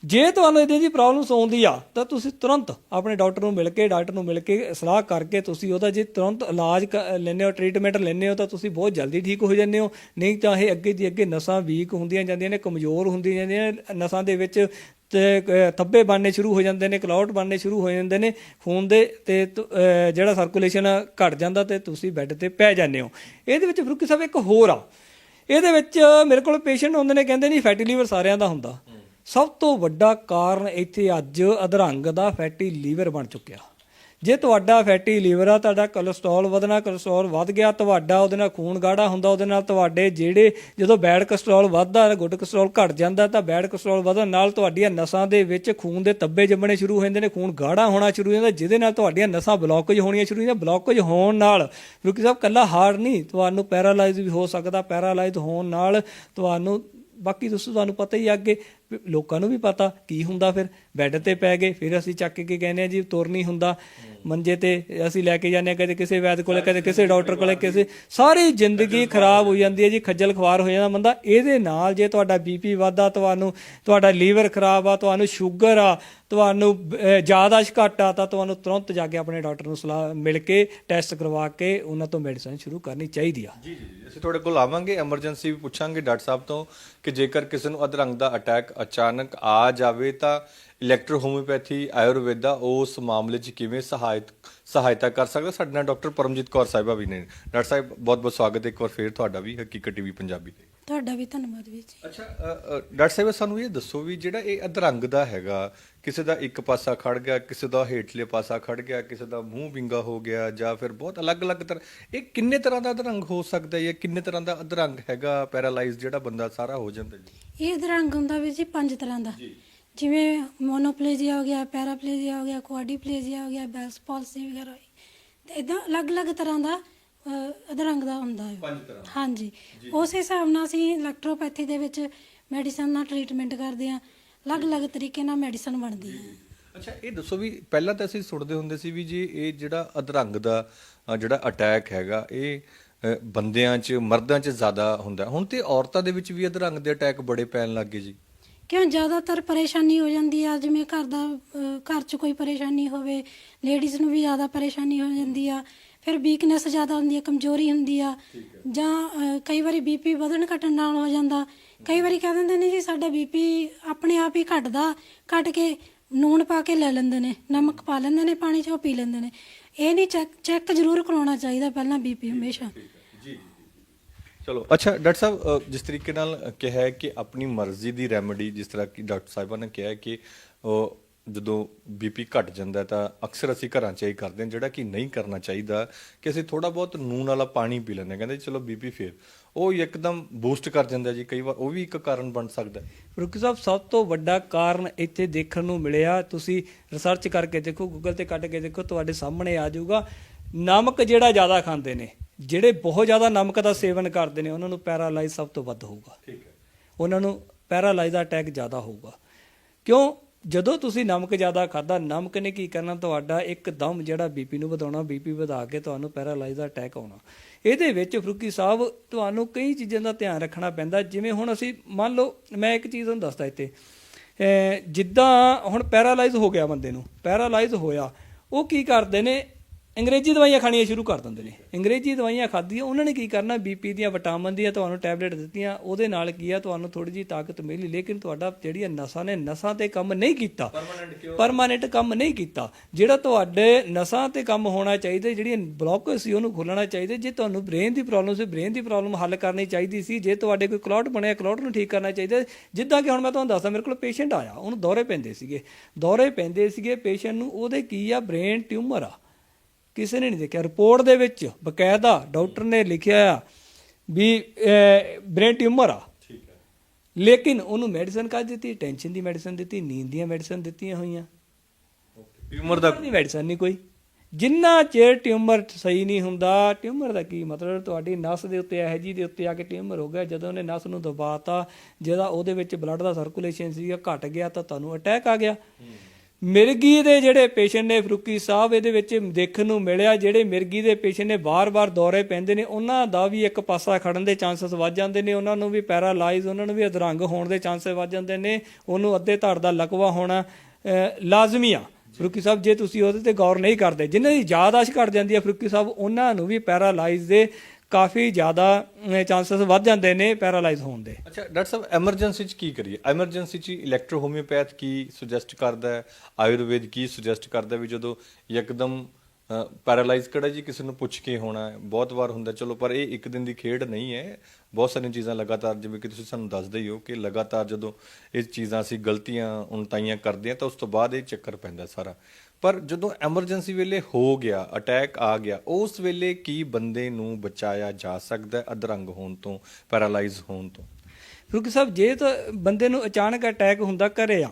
ਜੇ ਤੁਹਾਨੂੰ ਇਹਦੀ ਦੀ ਪ੍ਰੋਬਲਮਸ ਆਉਂਦੀ ਆ, ਤਾਂ ਤੁਸੀਂ ਤੁਰੰਤ ਆਪਣੇ ਡਾਕਟਰ ਨੂੰ ਮਿਲ ਕੇ ਡਾਕਟਰ ਨੂੰ ਮਿਲ ਕੇ ਸਲਾਹ ਕਰਕੇ ਤੁਸੀਂ ਉਹਦਾ ਜੇ ਤੁਰੰਤ ਇਲਾਜ ਕ- ਲੈਂਦੇ ਹੋ ਟ੍ਰੀਟਮੈਂਟ ਲੈਂਦੇ ਹੋ, ਤਾਂ ਤੁਸੀਂ ਬਹੁਤ ਜਲਦੀ ਠੀਕ ਹੋ ਜਾਂਦੇ ਹੋ। ਨਹੀਂ ਤਾਂ ਇਹ ਅੱਗੇ ਦੀ ਅੱਗੇ ਨਸਾਂ ਵੀਕ ਹੁੰਦੀਆਂ ਜਾਂਦੀਆਂ ਨੇ, ਕਮਜ਼ੋਰ ਹੁੰਦੀਆਂ ਜਾਂਦੀਆਂ ਨੇ, ਨਸਾਂ ਦੇ ਵਿੱਚ ਥੱਬੇ ਬਣਨੇ ਸ਼ੁਰੂ ਹੋ ਜਾਂਦੇ ਨੇ ਕਲੌਟ ਬਣਨੇ ਸ਼ੁਰੂ ਹੋ ਜਾਂਦੇ ਨੇ ਖੂਨ ਦੇ ਤੇ ਜਿਹੜਾ ਸਰਕੂਲੇਸ਼ਨ ਘਟ ਜਾਂਦਾ ਤੇ ਤੁਸੀਂ ਬੈੱਡ ਤੇ ਪੈ ਜਾਂਦੇ ਹੋ। ਇਹਦੇ ਵਿੱਚ ਫਰੂਕੀ ਸਾਹਿਬ ਇੱਕ ਹੋਰ ਆ। ਇਹਦੇ ਵਿੱਚ ਮੇਰੇ ਕੋਲ ਪੇਸ਼ੈਂਟ ਹੁੰਦੇ ਨੇ ਕਹਿੰਦੇ ਨਹੀਂ ਫੈਟੀ ਲੀਵਰ ਸਾਰਿਆਂ ਦਾ ਹੁੰਦਾ। ਸਭ ਤੋਂ ਵੱਡਾ ਕਾਰਨ ਇੱਥੇ ਅੱਜ ਅਧਰੰਗ ਦਾ ਫੈਟੀ ਲੀਵਰ ਬਣ ਚੁੱਕਿਆ। ਜੇ ਤੁਹਾਡਾ ਫੈਟੀ ਲੀਵਰ ਆ, ਤੁਹਾਡਾ ਕੋਲੇਸਟ੍ਰੋਲ ਵਧਣਾ ਕੋਲੇਸਟ੍ਰੋਲ ਵੱਧ ਗਿਆ, ਤੁਹਾਡਾ ਉਹਦੇ ਨਾਲ ਖੂਨ ਗਾੜਾ ਹੁੰਦਾ, ਉਹਦੇ ਨਾਲ ਤੁਹਾਡੇ ਜਿਹੜੇ ਜਦੋਂ ਬੈਡ ਕੋਲੇਸਟ੍ਰੋਲ ਵੱਧਦਾ ਗੁੱਡ ਕੋਲੇਸਟ੍ਰੋਲ ਘਟ ਜਾਂਦਾ, ਤਾਂ ਬੈਡ ਕੋਲੇਸਟ੍ਰੋਲ ਵਧਣ ਨਾਲ ਤੁਹਾਡੀਆਂ ਨਸਾਂ ਦੇ ਵਿੱਚ ਖੂਨ ਦੇ ਤੱਬੇ ਜੰਮਣੇ ਸ਼ੁਰੂ ਹੋ ਜਾਂਦੇ ਨੇ, ਖੂਨ ਗਾੜਾ ਹੋਣਾ ਸ਼ੁਰੂ ਹੋ ਜਾਂਦਾ, ਜਿਹਦੇ ਨਾਲ ਤੁਹਾਡੀਆਂ ਨਸਾਂ ਬਲੌਕੇਜ ਹੋਣੀਆਂ ਸ਼ੁਰੂ ਹੋ ਜਾਂਦੀਆਂ ਬਲੌਕੇਜ ਹੋਣ ਨਾਲ, ਕਿਉਂਕਿ ਸਾਹਿਬ ਕੱਲਾ ਹਾਰਟ ਨਹੀਂ, ਤੁਹਾਨੂੰ ਪੈਰਾਲਾਈਜ਼ ਵੀ ਹੋ ਸਕਦਾ ਪੈਰਾਲਾਈਜ਼ ਹੋਣ ਨਾਲ ਤੁਹਾਨੂੰ, ਬਾਕੀ ਤੁਸੀਂ ਤੁਹਾਨੂੰ ਪਤਾ ਹੀ ਆ ਅੱਗੇ ਲੋਕਾਂ ਨੂੰ ਵੀ ਪਤਾ ਕੀ ਹੁੰਦਾ ਫਿਰ। ਬੈੱਡ ਤੇ ਪੈ ਗਏ ਫਿਰ ਅਸੀਂ ਚੱਕ ਕੇ ਕਹਿੰਦੇ ਆ ਜੀ ਤੁਰ ਨਹੀਂ ਹੁੰਦਾ। ਮੰਜੇ ਤੇ ਅਸੀਂ ਲੈ ਕੇ ਜਾਂਦੇ ਆ ਕਦੇ ਕਿਸੇ ਵੈਦ ਕੋਲੇ ਕਦੇ ਕਿਸੇ ਡਾਕਟਰ ਕੋਲੇ ਕਿਸੇ ਸਾਰੀ ਜ਼ਿੰਦਗੀ ਖਰਾਬ ਹੋ ਜਾਂਦੀ ਹੈ ਜੀ ਖੱਜਲ ਖਵਾਰ ਹੋ ਜਾਂਦਾ ਬੰਦਾ। ਇਹਦੇ ਨਾਲ ਜੇ ਤੁਹਾਡਾ ਬੀਪੀ ਵਧਦਾ ਤੁਹਾਨੂੰ ਤੁਹਾਡਾ ਲੀਵਰ ਖਰਾਬ ਆ ਤੁਹਾਨੂੰ ਸ਼ੂਗਰ ਆ ਤੁਹਾਨੂੰ ਯਾਦਾਸ਼ ਘੱਟ ਆ ਤਾਂ ਤੁਹਾਨੂੰ ਤੁਰੰਤ ਜਾ ਕੇ ਆਪਣੇ ਡਾਕਟਰ ਨੂੰ ਸਲਾਹ ਮਿਲ ਕੇ ਟੈਸਟ ਕਰਵਾ ਕੇ ਉਹਨਾਂ ਤੋਂ ਮੈਡੀਸਨ ਸ਼ੁਰੂ ਕਰਨੀ ਚਾਹੀਦੀ ਆ। ਜੀ ਜੀ। ਅਸੀਂ ਤੁਹਾਡੇ ਕੋਲ ਆਵਾਂਗੇ ਐਮਰਜੈਂਸੀ ਵੀ ਪੁੱਛਾਂਗੇ ਡਾਕਟਰ ਸਾਹਿਬ ਤੋਂ ਕਿ ਜੇਕਰ ਕਿਸੇ ਨੂੰ ਅਧਰੰਗ ਦਾ ਅਟੈਕ ਅਚਾਨਕ ਆ ਜਾਵੇ ਤਾਂ ਇਲੈਕਟ੍ਰੋ ਹੋਮਿਓਪੈਥੀ ਆਯੁਰਵੇਦਾ ਉਸ ਮਾਮਲੇ 'ਚ ਕਿਵੇਂ ਸਹਾਇਤ ਸਹਾਇਤਾ ਕਰ ਸਕਦਾ। ਸਾਡੇ ਨਾਲ ਡਾਕਟਰ ਪਰਮਜੀਤ ਕੌਰ ਸਾਹਿਬਾ ਵੀ ਨੇ। ਡਾਕਟਰ ਸਾਹਿਬ ਬਹੁਤ ਬਹੁਤ ਸਵਾਗਤ ਹੈ ਇੱਕ ਵਾਰ ਫੇਰ ਤੁਹਾਡਾ ਵੀ ਹਕੀਕਤ ਟੀਵੀ ਪੰਜਾਬੀ ਤੇ। ਤੁਹਾਡਾ ਵੀ ਧੰਨਵਾਦ ਵੀਰ ਜੀ। ਅੱਛਾ ਡਾਕਟਰ ਸਾਹਿਬ ਸਾਨੂੰ ਇਹ ਦੱਸੋ ਵੀ ਜਿਹੜਾ ਇਹ ਅਧਰੰਗ ਦਾ ਹੈਗਾ ਕਿਸੇ ਦਾ ਇੱਕ ਪਾਸਾ ਖੜ ਗਿਆ ਕਿਸੇ ਦਾ ਹੇਠਲੇ ਪਾਸਾ ਖੜ ਗਿਆ ਕਿਸੇ ਦਾ ਮੂੰਹ ਵਿੰਗਾ ਹੋ ਗਿਆ ਜਾਂ ਫਿਰ ਬਹੁਤ ਅਲੱਗ-ਅਲੱਗ ਤਰ੍ਹਾਂ ਇਹ ਕਿੰਨੇ ਤਰ੍ਹਾਂ ਦਾ ਅਧਰੰਗ ਹੋ ਸਕਦਾ ਹੈ ਜਾਂ ਕਿੰਨੇ ਤਰ੍ਹਾਂ ਦਾ ਅਧਰੰਗ ਹੈਗਾ ਪੈਰਾਲਾਈਜ਼ ਜਿਹੜਾ ਬੰਦਾ ਸਾਰਾ ਹੋ ਜਾਂਦਾ ਜੀ? ਇਹ ਅਧਰੰਗ ਹੁੰਦਾ ਵੀਰ ਜੀ ਪੰਜ ਤਰ੍ਹਾਂ ਦਾ। ਜਿਵੇਂ ਮੋਨੋਪਲੇਜੀਆ ਹੋ ਗਿਆ ਪੈਰਾਪਲੇਜੀਆ ਹੋ ਗਿਆ ਕੁਆਡੀਪਲੇਜੀਆ ਹੋ ਗਿਆ ਬੈਲਸ ਪਾਲਸੀ ਵਗੈਰਾ ਹੋਈ। ਤੇ ਇਦਾਂ ਅਲੱਗ-ਅਲੱਗ ਤਰ੍ਹਾਂ ਦਾ ਅਧਰੰਗ ਦਾ ਹੁੰਦਾ ਹੈ। ਪੰਜ ਤਰ੍ਹਾਂ ਹਾਂਜੀ। ਉਸ ਹਿਸਾਬ ਨਾਲ ਅਸੀਂ ਇਲੈਕਟ੍ਰੋਪੈਥੀ ਦੇ ਵਿੱਚ ਮੈਡੀਸਨ ਨਾਲ ਟ੍ਰੀਟਮੈਂਟ ਕਰਦੇ ਹਾਂ। ਅਲੱਗ-ਅਲੱਗ ਤਰੀਕੇ ਨਾਲ ਮੈਡੀਸਨ ਬਣਦੀ ਹੈ। ਅੱਛਾ ਇਹ ਦੱਸੋ ਵੀ ਪਹਿਲਾਂ ਤਾਂ ਅਸੀਂ ਸੁਣਦੇ ਹੁੰਦੇ ਸੀ ਵੀ ਜੀ ਇਹ ਜਿਹੜਾ ਅਧਰੰਗ ਦਾ ਜਿਹੜਾ ਅਟੈਕ ਹੈਗਾ ਇਹ ਬੰਦਿਆਂ 'ਚ ਮਰਦਾਂ 'ਚ ਜ਼ਿਆਦਾ ਹੁੰਦਾ। ਹੁਣ ਤੇ ਔਰਤਾਂ ਦੇ ਵਿੱਚ ਵੀ ਅਧਰੰਗ ਦੇ ਅਟੈਕ ਬੜੇ ਪੈਣ ਲੱਗ ਗਏ ਜੀ। ਕਿਉਂ? ਜ਼ਿਆਦਾਤਰ ਪਰੇਸ਼ਾਨੀ ਹੋ ਜਾਂਦੀ ਆ। ਜਿਵੇਂ ਘਰ ਦਾ ਘਰ 'ਚ ਕੋਈ ਪਰੇਸ਼ਾਨੀ ਹੋਵੇ ਲੇਡੀਜ਼ ਨੂੰ ਵੀ ਜ਼ਿਆਦਾ ਪਰੇਸ਼ਾਨੀ ਹੋ ਜਾਂਦੀ ਆ। ਫਿਰ ਵੀਕਨੈਸ ਜ਼ਿਆਦਾ ਹੁੰਦੀ ਆ ਕਮਜ਼ੋਰੀ ਹੁੰਦੀ ਆ। ਜਾਂ ਕਈ ਵਾਰੀ ਬੀਪੀ ਵਧਣ ਘਟਣ ਨਾਲ ਹੋ ਜਾਂਦਾ। ਕਈ ਵਾਰੀ ਕਹਿ ਦਿੰਦੇ ਨੇ ਜੀ ਸਾਡਾ ਬੀਪੀ ਆਪਣੇ ਆਪ ਹੀ ਘਟਦਾ। ਘਟ ਕੇ ਨੂਣ ਪਾ ਕੇ ਲੈ ਲੈਂਦੇ ਨੇ ਨਮਕ ਪਾ ਲੈਂਦੇ ਨੇ ਪਾਣੀ 'ਚ ਉਹ ਪੀ ਲੈਂਦੇ ਨੇ। ਇਹ ਨਹੀਂ ਚੈੱਕ ਚੈੱਕ ਜ਼ਰੂਰ ਕਰਾਉਣਾ ਚਾਹੀਦਾ ਪਹਿਲਾਂ ਬੀਪੀ ਹਮੇਸ਼ਾ। ਚਲੋ। ਅੱਛਾ ਡਾਕਟਰ ਸਾਹਿਬ ਜਿਸ ਤਰੀਕੇ ਨਾਲ ਕਿਹਾ ਹੈ ਕਿ ਆਪਣੀ ਮਰਜ਼ੀ ਦੀ ਰੈਮੇਡੀ ਜਿਸ ਤਰ੍ਹਾਂ ਕਿ ਡਾਕਟਰ ਸਾਹਿਬਾਂ ਨੇ ਕਿਹਾ ਹੈ ਕਿ ਉਹ ਜਦੋਂ ਬੀਪੀ ਘਟ ਜਾਂਦਾ ਹੈ ਤਾਂ ਅਕਸਰ ਅਸੀਂ ਘਰਾਂ 'ਚ ਇਹ ਕਰਦੇ ਹਾਂ ਜਿਹੜਾ ਕਿ ਨਹੀਂ ਕਰਨਾ ਚਾਹੀਦਾ ਕਿ ਅਸੀਂ ਥੋੜਾ ਬਹੁਤ ਨੂਨ ਵਾਲਾ ਪਾਣੀ ਪੀ ਲੈਂਦੇ ਕਹਿੰਦੇ ਚਲੋ ਬੀਪੀ ਫੇਰ। ਉਹ ਇੱਕਦਮ ਬੂਸਟ ਕਰ ਜਾਂਦਾ ਜੀ ਕਈ ਵਾਰ ਉਹ ਵੀ ਇੱਕ ਕਾਰਨ ਬਣ ਸਕਦਾ ਹੈ। ਰੁਕੀ ਸਾਹਿਬ ਸਭ ਤੋਂ ਵੱਡਾ ਕਾਰਨ ਇੱਥੇ ਦੇਖਣ ਨੂੰ ਮਿਲਿਆ। ਤੁਸੀਂ ਰਿਸਰਚ ਕਰਕੇ ਦੇਖੋ ਗੂਗਲ ਤੇ ਕੱਢ ਕੇ ਦੇਖੋ ਤੁਹਾਡੇ ਸਾਹਮਣੇ ਆ ਜਾਊਗਾ। ਨਮਕ ਜਿਹੜਾ ਜ਼ਿਆਦਾ ਖਾਂਦੇ ਨੇ ਜਿਹੜੇ ਬਹੁਤ ਜ਼ਿਆਦਾ ਨਮਕ ਦਾ ਸੇਵਨ ਕਰਦੇ ਨੇ ਉਹਨਾਂ ਨੂੰ ਪੈਰਾਲਾਈਜ਼ ਸਭ ਤੋਂ ਵੱਧ ਹੋਊਗਾ। ਠੀਕ ਹੈ। ਉਹਨਾਂ ਨੂੰ ਪੈਰਾਲਾਈਜ਼ ਦਾ ਅਟੈਕ ਜ਼ਿਆਦਾ ਹੋਊਗਾ। ਕਿਉਂ? ਜਦੋਂ ਤੁਸੀਂ ਨਮਕ ਜ਼ਿਆਦਾ ਖਾਦਾ ਨਮਕ ਨੇ ਕੀ ਕਰਨਾ? ਤੁਹਾਡਾ ਇੱਕਦਮ ਜਿਹੜਾ ਬੀਪੀ ਨੂੰ ਵਧਾਉਣਾ ਬੀਪੀ ਵਧਾ ਕੇ ਤੁਹਾਨੂੰ ਪੈਰਾਲਾਈਜ਼ ਦਾ ਅਟੈਕ ਆਉਣਾ। ਇਹਦੇ ਵਿੱਚ ਫਰੂਕੀ ਸਾਹਿਬ ਤੁਹਾਨੂੰ ਕਈ ਚੀਜ਼ਾਂ ਦਾ ਧਿਆਨ ਰੱਖਣਾ ਪੈਂਦਾ। ਜਿਵੇਂ ਹੁਣ ਅਸੀਂ ਮੰਨ ਲਓ ਮੈਂ ਇੱਕ ਚੀਜ਼ ਤੁਹਾਨੂੰ ਦੱਸਦਾ ਇੱਥੇ। ਜਿੱਦਾਂ ਹੁਣ ਪੈਰਾਲਾਈਜ਼ ਹੋ ਗਿਆ ਬੰਦੇ ਨੂੰ ਪੈਰਾਲਾਈਜ਼ ਹੋਇਆ ਉਹ ਕੀ ਕਰਦੇ ਨੇ? ਅੰਗਰੇਜ਼ੀ ਦਵਾਈਆਂ ਖਾਣੀਆਂ ਸ਼ੁਰੂ ਕਰ ਦਿੰਦੇ ਨੇ। ਅੰਗਰੇਜ਼ੀ ਦਵਾਈਆਂ ਖਾਧੀਆਂ ਉਹਨਾਂ ਨੇ ਕੀ ਕਰਨਾ? ਬੀਪੀ ਦੀਆਂ ਵਿਟਾਮਿਨ ਦੀਆਂ ਤੁਹਾਨੂੰ ਟੈਬਲੇਟ ਦਿੱਤੀਆਂ ਉਹਦੇ ਨਾਲ ਕੀ ਆ? ਤੁਹਾਨੂੰ ਥੋੜੀ ਜੀ ਤਾਕਤ ਮਿਲੀ ਲੇਕਿਨ ਤੁਹਾਡਾ ਜਿਹੜੀਆਂ ਨਸਾਂ ਨੇ ਨਸਾਂ ਤੇ ਕੰਮ ਨਹੀਂ ਕੀਤਾ। ਪਰਮਾਨੈਂਟ ਕੰਮ ਨਹੀਂ ਕੀਤਾ। ਜਿਹੜਾ ਤੁਹਾਡੇ ਨਸਾਂ ਤੇ ਕੰਮ ਹੋਣਾ ਚਾਹੀਦਾ ਜਿਹੜੀਆਂ ਬਲੌਕ ਸੀ ਉਹਨੂੰ ਖੋਲਣਾ ਚਾਹੀਦਾ। ਜੇ ਤੁਹਾਨੂੰ ਬ੍ਰੇਨ ਦੀ ਪ੍ਰੋਬਲਮ ਸੀ ਬ੍ਰੇਨ ਦੀ ਪ੍ਰੋਬਲਮ ਹੱਲ ਕਰਨੀ ਚਾਹੀਦੀ ਸੀ। ਜੇ ਤੁਹਾਡੇ ਕੋਈ ਕਲੌਟ ਬਣਿਆ ਕਲੌਟ ਨੂੰ ਠੀਕ ਕਰਨਾ ਚਾਹੀਦਾ। ਜਿੱਦਾਂ ਕਿ ਹੁਣ ਮੈਂ ਤੁਹਾਨੂੰ ਦੱਸਦਾ ਮੇਰੇ ਕੋਲ ਪੇਸ਼ੈਂਟ ਆਇਆ ਉਹਨੂੰ ਦੌਰੇ ਪੈਂਦੇ ਸੀਗੇ। ਦੌਰੇ ਪੈਂਦੇ ਸੀਗੇ ਪੇਸ਼ੈਂਟ ਨੂੰ ਉਹਦੇ ਕੀ ਆ? ਬ੍ਰੇਨ ਟਿਊਮਰ ਆ। ਕਿਸੇ ਨੇ ਨਹੀਂ ਦੇਖਿਆ। ਰਿਪੋਰਟ ਦੇ ਵਿੱਚ ਬਕਾਇਦਾ ਡਾਕਟਰ ਨੇ ਲਿਖਿਆ ਆ ਵੀ ਬ੍ਰੇਨ ਟਿਊਮਰ ਆ। ਠੀਕ ਹੈ। ਲੇਕਿਨ ਉਹਨੂੰ ਮੈਡੀਸਨ ਕਰ ਦਿੱਤੀ? ਟੈਨਸ਼ਨ ਦੀ ਮੈਡੀਸਨ ਦਿੱਤੀ ਨੀਂਦ ਦੀਆਂ ਮੈਡੀਸਨ ਦਿੱਤੀਆਂ ਹੋਈਆਂ। ਟਿਊਮਰ ਦਾ ਦੀ ਮੈਡੀਸਨ ਨਹੀਂ ਕੋਈ। ਜਿੰਨਾ ਚਿਰ ਟਿਊਮਰ ਸਹੀ ਨਹੀਂ ਹੁੰਦਾ ਟਿਊਮਰ ਦਾ ਕੀ ਮਤਲਬ? ਤੁਹਾਡੀ ਨਸ ਦੇ ਉੱਤੇ ਇਹ ਜੀ ਦੇ ਉੱਤੇ ਆ ਕੇ ਟਿਊਮਰ ਹੋ ਗਿਆ। ਜਦੋਂ ਉਹਨੇ ਨਸ ਨੂੰ ਦਬਾਤਾ ਜਿਹਦਾ ਉਹਦੇ ਵਿੱਚ ਬਲੱਡ ਦਾ ਸਰਕੂਲੇਸ਼ਨ ਸੀਗਾ ਘਟ ਗਿਆ ਤਾਂ ਤੁਹਾਨੂੰ ਅਟੈਕ ਆ ਗਿਆ। ਮਿਰਗੀ ਦੇ ਜਿਹੜੇ ਪੇਸ਼ੈਂਟ ਨੇ ਫਰੂਕੀ ਸਾਹਿਬ, ਇਹਦੇ ਵਿੱਚ ਦੇਖਣ ਨੂੰ ਮਿਲਿਆ ਜਿਹੜੇ ਮਿਰਗੀ ਦੇ ਪੇਸ਼ੈਂਟ ਨੇ ਬਾਰ-ਬਾਰ ਦੌਰੇ ਪੈਂਦੇ ਨੇ, ਉਹਨਾਂ ਦਾ ਵੀ ਇੱਕ ਪਾਸਾ ਖੜਨ ਦੇ ਚਾਂਸਸ ਵੱਧ ਜਾਂਦੇ ਨੇ, ਉਹਨਾਂ ਨੂੰ ਵੀ ਪੈਰਾਲਾਈਜ਼, ਉਹਨਾਂ ਨੂੰ ਵੀ ਅਧਰੰਗ ਹੋਣ ਦੇ ਚਾਂਸਸ ਵੱਧ ਜਾਂਦੇ ਨੇ, ਉਹਨੂੰ ਅੱਧੇ ਧੜ ਦਾ ਲਕਵਾ ਹੋਣਾ ਲਾਜ਼ਮੀ ਆ। ਫਰੂਕੀ ਸਾਹਿਬ, ਜੇ ਤੁਸੀਂ ਉਹਦੇ ਤੇ ਗੌਰ ਨਹੀਂ ਕਰਦੇ, ਜਿਨ੍ਹਾਂ ਦੀ ਯਾਦਾਸ਼ਤ ਘਟ ਜਾਂਦੀ ਹੈ ਫਰੂਕੀ ਸਾਹਿਬ, ਉਹਨਾਂ ਨੂੰ ਵੀ ਪੈਰਾਲਾਈਜ਼ ਦੇ ਕਾਫੀ ਜ਼ਿਆਦਾ ਚਾਂਸਸ ਵੱਧ ਜਾਂਦੇ ਨੇ ਪੈਰਾਲਾਈਜ਼ ਹੋਣ ਦੇ। ਅੱਛਾ, ਡਾਕਟਰ ਸਾਹਿਬ ਐਮਰਜੈਂਸੀ 'ਚ ਕੀ ਕਰੀਏ? ਐਮਰਜੈਂਸੀ 'ਚ ਇਲੈਕਟ੍ਰੋ ਹੋਮਿਓਪੈਥ ਕੀ ਸੁਜੈਸਟ ਕਰਦਾ ਹੈ? ਆਯੁਰਵੇਦ ਕੀ ਸੁਜੈਸਟ ਕਰਦਾ ਵੀ ਜਦੋਂ ਇੱਕਦਮ ਪੈਰਾਲਾਈਜ਼ ਕਿਹੜਾ ਜੀ, ਕਿਸੇ ਨੂੰ ਪੁੱਛ ਕੇ ਹੋਣਾ ਬਹੁਤ ਵਾਰ ਹੁੰਦਾ, ਚਲੋ, ਪਰ ਇਹ ਇੱਕ ਦਿਨ ਦੀ ਖੇਡ ਨਹੀਂ ਹੈ। ਬਹੁਤ ਸਾਰੀਆਂ ਚੀਜ਼ਾਂ ਲਗਾਤਾਰ, ਜਿਵੇਂ ਕਿ ਤੁਸੀਂ ਸਾਨੂੰ ਦੱਸਦੇ ਹੀ ਹੋ ਕਿ ਲਗਾਤਾਰ ਜਦੋਂ ਇਹ ਚੀਜ਼ਾਂ ਅਸੀਂ ਗਲਤੀਆਂ ਉਨਤਾਈਆਂ ਕਰਦੇ ਹਾਂ, ਤਾਂ ਉਸ ਤੋਂ ਬਾਅਦ ਇਹ ਚੱਕਰ ਪੈਂਦਾ ਸਾਰਾ। ਪਰ ਜਦੋਂ ਐਮਰਜੈਂਸੀ ਵੇਲੇ ਹੋ ਗਿਆ ਅਟੈਕ ਆ ਗਿਆ ਉਸ ਵੇਲੇ ਕੀ ਬੰਦੇ ਨੂੰ ਬਚਾਇਆ ਜਾ ਸਕਦਾ ਹੈ ਅਧਰੰਗ ਹੋਣ ਤੋਂ ਪੈਰਾਲਾਈਜ਼ ਹੋਣ ਤੋਂ? ਕਿਉਂਕਿ ਸਾਹਿਬ ਜੇ ਤਾਂ ਬੰਦੇ ਨੂੰ ਅਚਾਨਕ ਅਟੈਕ ਹੁੰਦਾ ਘਰੇ ਆ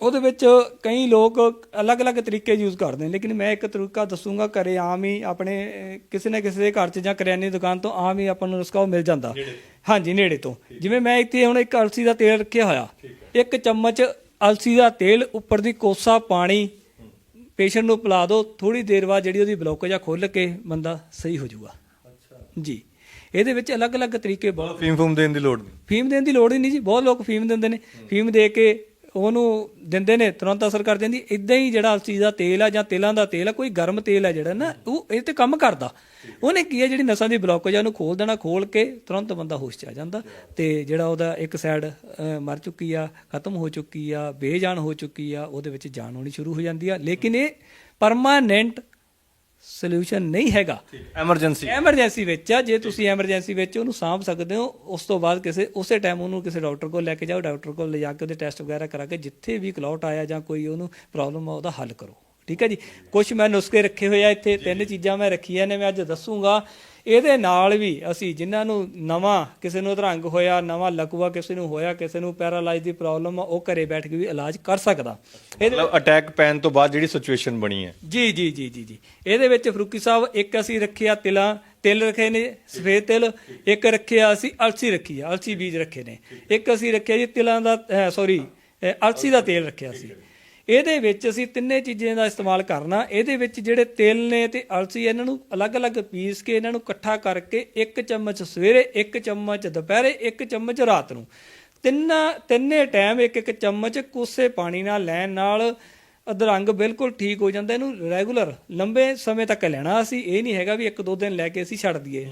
ਉਹਦੇ ਵਿੱਚ ਕਈ ਲੋਕ ਅਲੱਗ-ਅਲੱਗ ਤਰੀਕੇ ਯੂਜ਼ ਕਰਦੇ ਨੇ ਲੇਕਿਨ ਮੈਂ ਇੱਕ ਤਰੀਕਾ ਦੱਸੂਗਾ ਘਰੇ ਆਮ ਹੀ ਆਪਣੇ ਕਿਸੇ ਨਾ ਕਿਸੇ ਦੇ ਘਰ 'ਚ ਜਾਂ ਕਰਿਆਨੇ ਦੀ ਦੁਕਾਨ ਤੋਂ ਆਮ ਹੀ ਆਪਾਂ ਨੂੰ ਨੁਸਖਾ ਮਿਲ ਜਾਂਦਾ। ਹਾਂਜੀ ਨੇੜੇ ਤੋਂ। ਜਿਵੇਂ ਮੈਂ ਇੱਥੇ ਹੁਣ ਇੱਕ ਅਲਸੀ ਦਾ ਤੇਲ ਰੱਖਿਆ ਹੋਇਆ ਇੱਕ ਚਮਚ ਅਲਸੀ ਦਾ ਤੇਲ ਉੱਪਰ ਦੀ ਕੋਸਾ ਪਾਣੀ ਪੇਸ਼ੈਂਟ ਨੂੰ ਪਿਲਾ ਦਿਓ ਥੋੜੀ ਦੇਰ ਬਾਅਦ ਜਿਹੜੀ ਉਹਦੀ ਬਲੌਕੇਜ ਆ ਖੁੱਲ ਕੇ ਬੰਦਾ ਸਹੀ ਹੋ ਜਾਊਗਾ। ਜੀ। ਇਹਦੇ ਵਿੱਚ ਅਲੱਗ-ਅਲੱਗ ਤਰੀਕੇ ਬਹੁਤ ਫੀਮ ਫੂਮ ਦੇਣ ਦੀ ਲੋੜ ਨਹੀਂ? ਫੀਮ ਦੇਣ ਦੀ ਲੋੜ ਹੀ ਨਹੀਂ ਜੀ ਬਹੁਤ ਲੋਕ ਫੀਮ ਦਿੰਦੇ ਨੇ। ਫੀਮ ਦੇ ਕੇ ਉਹਨੂੰ ਦਿੰਦੇ ਨੇ ਤੁਰੰਤ ਅਸਰ ਕਰ ਜਾਂਦੀ ਇਦਾਂ ਹੀ ਜਿਹੜਾ ਅਲਸੀ ਦਾ ਤੇਲ ਆ ਜਾਂ ਤੇਲਾਂ ਦਾ ਤੇਲ ਆ ਕੋਈ ਗਰਮ ਤੇਲ ਆ ਜਿਹੜਾ ਨਾ ਉਹ ਇਹ ਤੇ ਕੰਮ ਕਰਦਾ। ਉਹਨੇ ਕੀ ਹੈ ਜਿਹੜੀ ਨਸਾਂ ਦੀ ਬਲੌਕੇਜ ਆ ਉਹਨੂੰ ਖੋਲ ਦੇਣਾ ਖੋਲ ਕੇ ਤੁਰੰਤ ਬੰਦਾ ਹੋਸ਼ 'ਚ ਆ ਜਾਂਦਾ। ਤੇ ਜਿਹੜਾ ਉਹਦਾ ਇੱਕ ਸਾਈਡ ਮਰ ਚੁੱਕੀ ਆ ਖਤਮ ਹੋ ਚੁੱਕੀ ਆ ਬੇਜਾਨ ਹੋ ਚੁੱਕੀ ਆ ਉਹਦੇ ਵਿੱਚ ਜਾਨ ਆਉਣੀ ਸ਼ੁਰੂ ਹੋ ਜਾਂਦੀ ਆ। ਲੇਕਿਨ ਇਹ ਪਰਮਾਨੈਂਟ ਸੋਲੂਸ਼ਨ ਨਹੀਂ ਹੈਗਾ। ਐਮਰਜੈਂਸੀ ਐਮਰਜੈਂਸੀ ਵਿੱਚ ਆ। ਜੇ ਤੁਸੀਂ ਐਮਰਜੈਂਸੀ ਵਿੱਚ ਉਹਨੂੰ ਸਾਂਭ ਸਕਦੇ ਹੋ ਉਸ ਤੋਂ ਬਾਅਦ ਕਿਸੇ ਉਸੇ ਟਾਈਮ ਉਹਨੂੰ ਕਿਸੇ ਡਾਕਟਰ ਕੋਲ ਲੈ ਕੇ ਜਾਓ। ਡਾਕਟਰ ਕੋਲ ਲਿਜਾ ਕੇ ਉਹਦੇ ਟੈਸਟ ਵਗੈਰਾ ਕਰਾ ਕੇ ਜਿੱਥੇ ਵੀ ਕਲੌਟ ਆਇਆ ਜਾਂ ਕੋਈ ਉਹਨੂੰ ਪ੍ਰੋਬਲਮ ਆ ਉਹਦਾ ਹੱਲ ਕਰੋ। ਠੀਕ ਹੈ ਜੀ? ਕੁਝ ਮੈਂ ਨੁਸਖੇ ਰੱਖੇ ਹੋਏ ਆ ਇੱਥੇ ਤਿੰਨ ਚੀਜ਼ਾਂ ਮੈਂ ਰੱਖੀਆਂ ਨੇ ਮੈਂ ਅੱਜ ਦੱਸੂਗਾ। ਇਹਦੇ ਨਾਲ ਵੀ ਅਸੀਂ ਜਿਨ੍ਹਾਂ ਨੂੰ ਨਵਾਂ ਕਿਸੇ ਨੂੰ ਅਧਰੰਗ ਹੋਇਆ ਨਵਾਂ ਲਕਵਾ ਕਿਸੇ ਨੂੰ ਹੋਇਆ ਕਿਸੇ ਨੂੰ ਪੈਰਾਲਾਈਜ਼ ਦੀ ਪ੍ਰੋਬਲਮ ਆ ਉਹ ਘਰੇ ਬੈਠ ਕੇ ਵੀ ਇਲਾਜ ਕਰ ਸਕਦਾ। ਮਤਲਬ ਅਟੈਕ ਪੈਣ ਤੋਂ ਬਾਅਦ ਜਿਹੜੀ ਸਿਚੁਏਸ਼ਨ ਬਣੀ ਹੈ। ਜੀ ਜੀ ਜੀ ਜੀ ਜੀ। ਇਹਦੇ ਵਿੱਚ ਫਰੂਕੀ ਸਾਹਿਬ ਇੱਕ ਅਸੀਂ ਰੱਖਿਆ ਤਿਲਾਂ ਤਿਲ ਰੱਖੇ ਨੇ ਸਫੇਦ ਤਿਲ ਇੱਕ ਰੱਖਿਆ ਅਸੀਂ ਅਲਸੀ ਰੱਖੀ ਆ ਅਲਸੀ ਬੀਜ ਰੱਖੇ ਨੇ। ਇੱਕ ਅਸੀਂ ਰੱਖਿਆ ਜੀ ਤਿਲਾਂ ਦਾ ਸੌਰੀ ਅਲਸੀ ਦਾ ਤੇਲ ਰੱਖਿਆ ਸੀ। ਇਹਦੇ ਵਿੱਚ ਅਸੀਂ ਤਿੰਨੇ ਚੀਜ਼ਾਂ ਦਾ ਇਸਤੇਮਾਲ ਕਰਨਾ। ਇਹਦੇ ਵਿੱਚ ਜਿਹੜੇ ਤਿਲ ਨੇ ਤੇ ਅਲਸੀ, ਇਹਨਾਂ ਨੂੰ ਅਲੱਗ-ਅਲੱਗ ਪੀਸ ਕੇ ਇਹਨਾਂ ਨੂੰ ਇਕੱਠਾ ਕਰਕੇ ਇੱਕ ਚਮਚ ਸਵੇਰੇ, ਇੱਕ ਚਮਚ ਦੁਪਹਿਰੇ, ਇੱਕ ਚਮਚ ਰਾਤ ਨੂੰ। ਤਿੰਨਾਂ, ਤਿੰਨੇ ਟਾਈਮ ਇੱਕ ਇੱਕ ਚਮਚ ਕੋਸੇ ਪਾਣੀ ਨਾਲ ਲੈਣ ਨਾਲ ਅਧਰੰਗ ਬਿਲਕੁਲ ਠੀਕ ਹੋ ਜਾਂਦਾ। ਇਹਨੂੰ ਰੈਗੂਲਰ ਲੰਬੇ ਸਮੇਂ ਤੱਕ ਲੈਣਾ ਅਸੀਂ। ਇਹ ਨਹੀਂ ਹੈਗਾ ਵੀ ਇੱਕ, ਦੋ ਦਿਨ ਲੈ ਕੇ ਅਸੀਂ ਛੱਡ ਦਈਏ।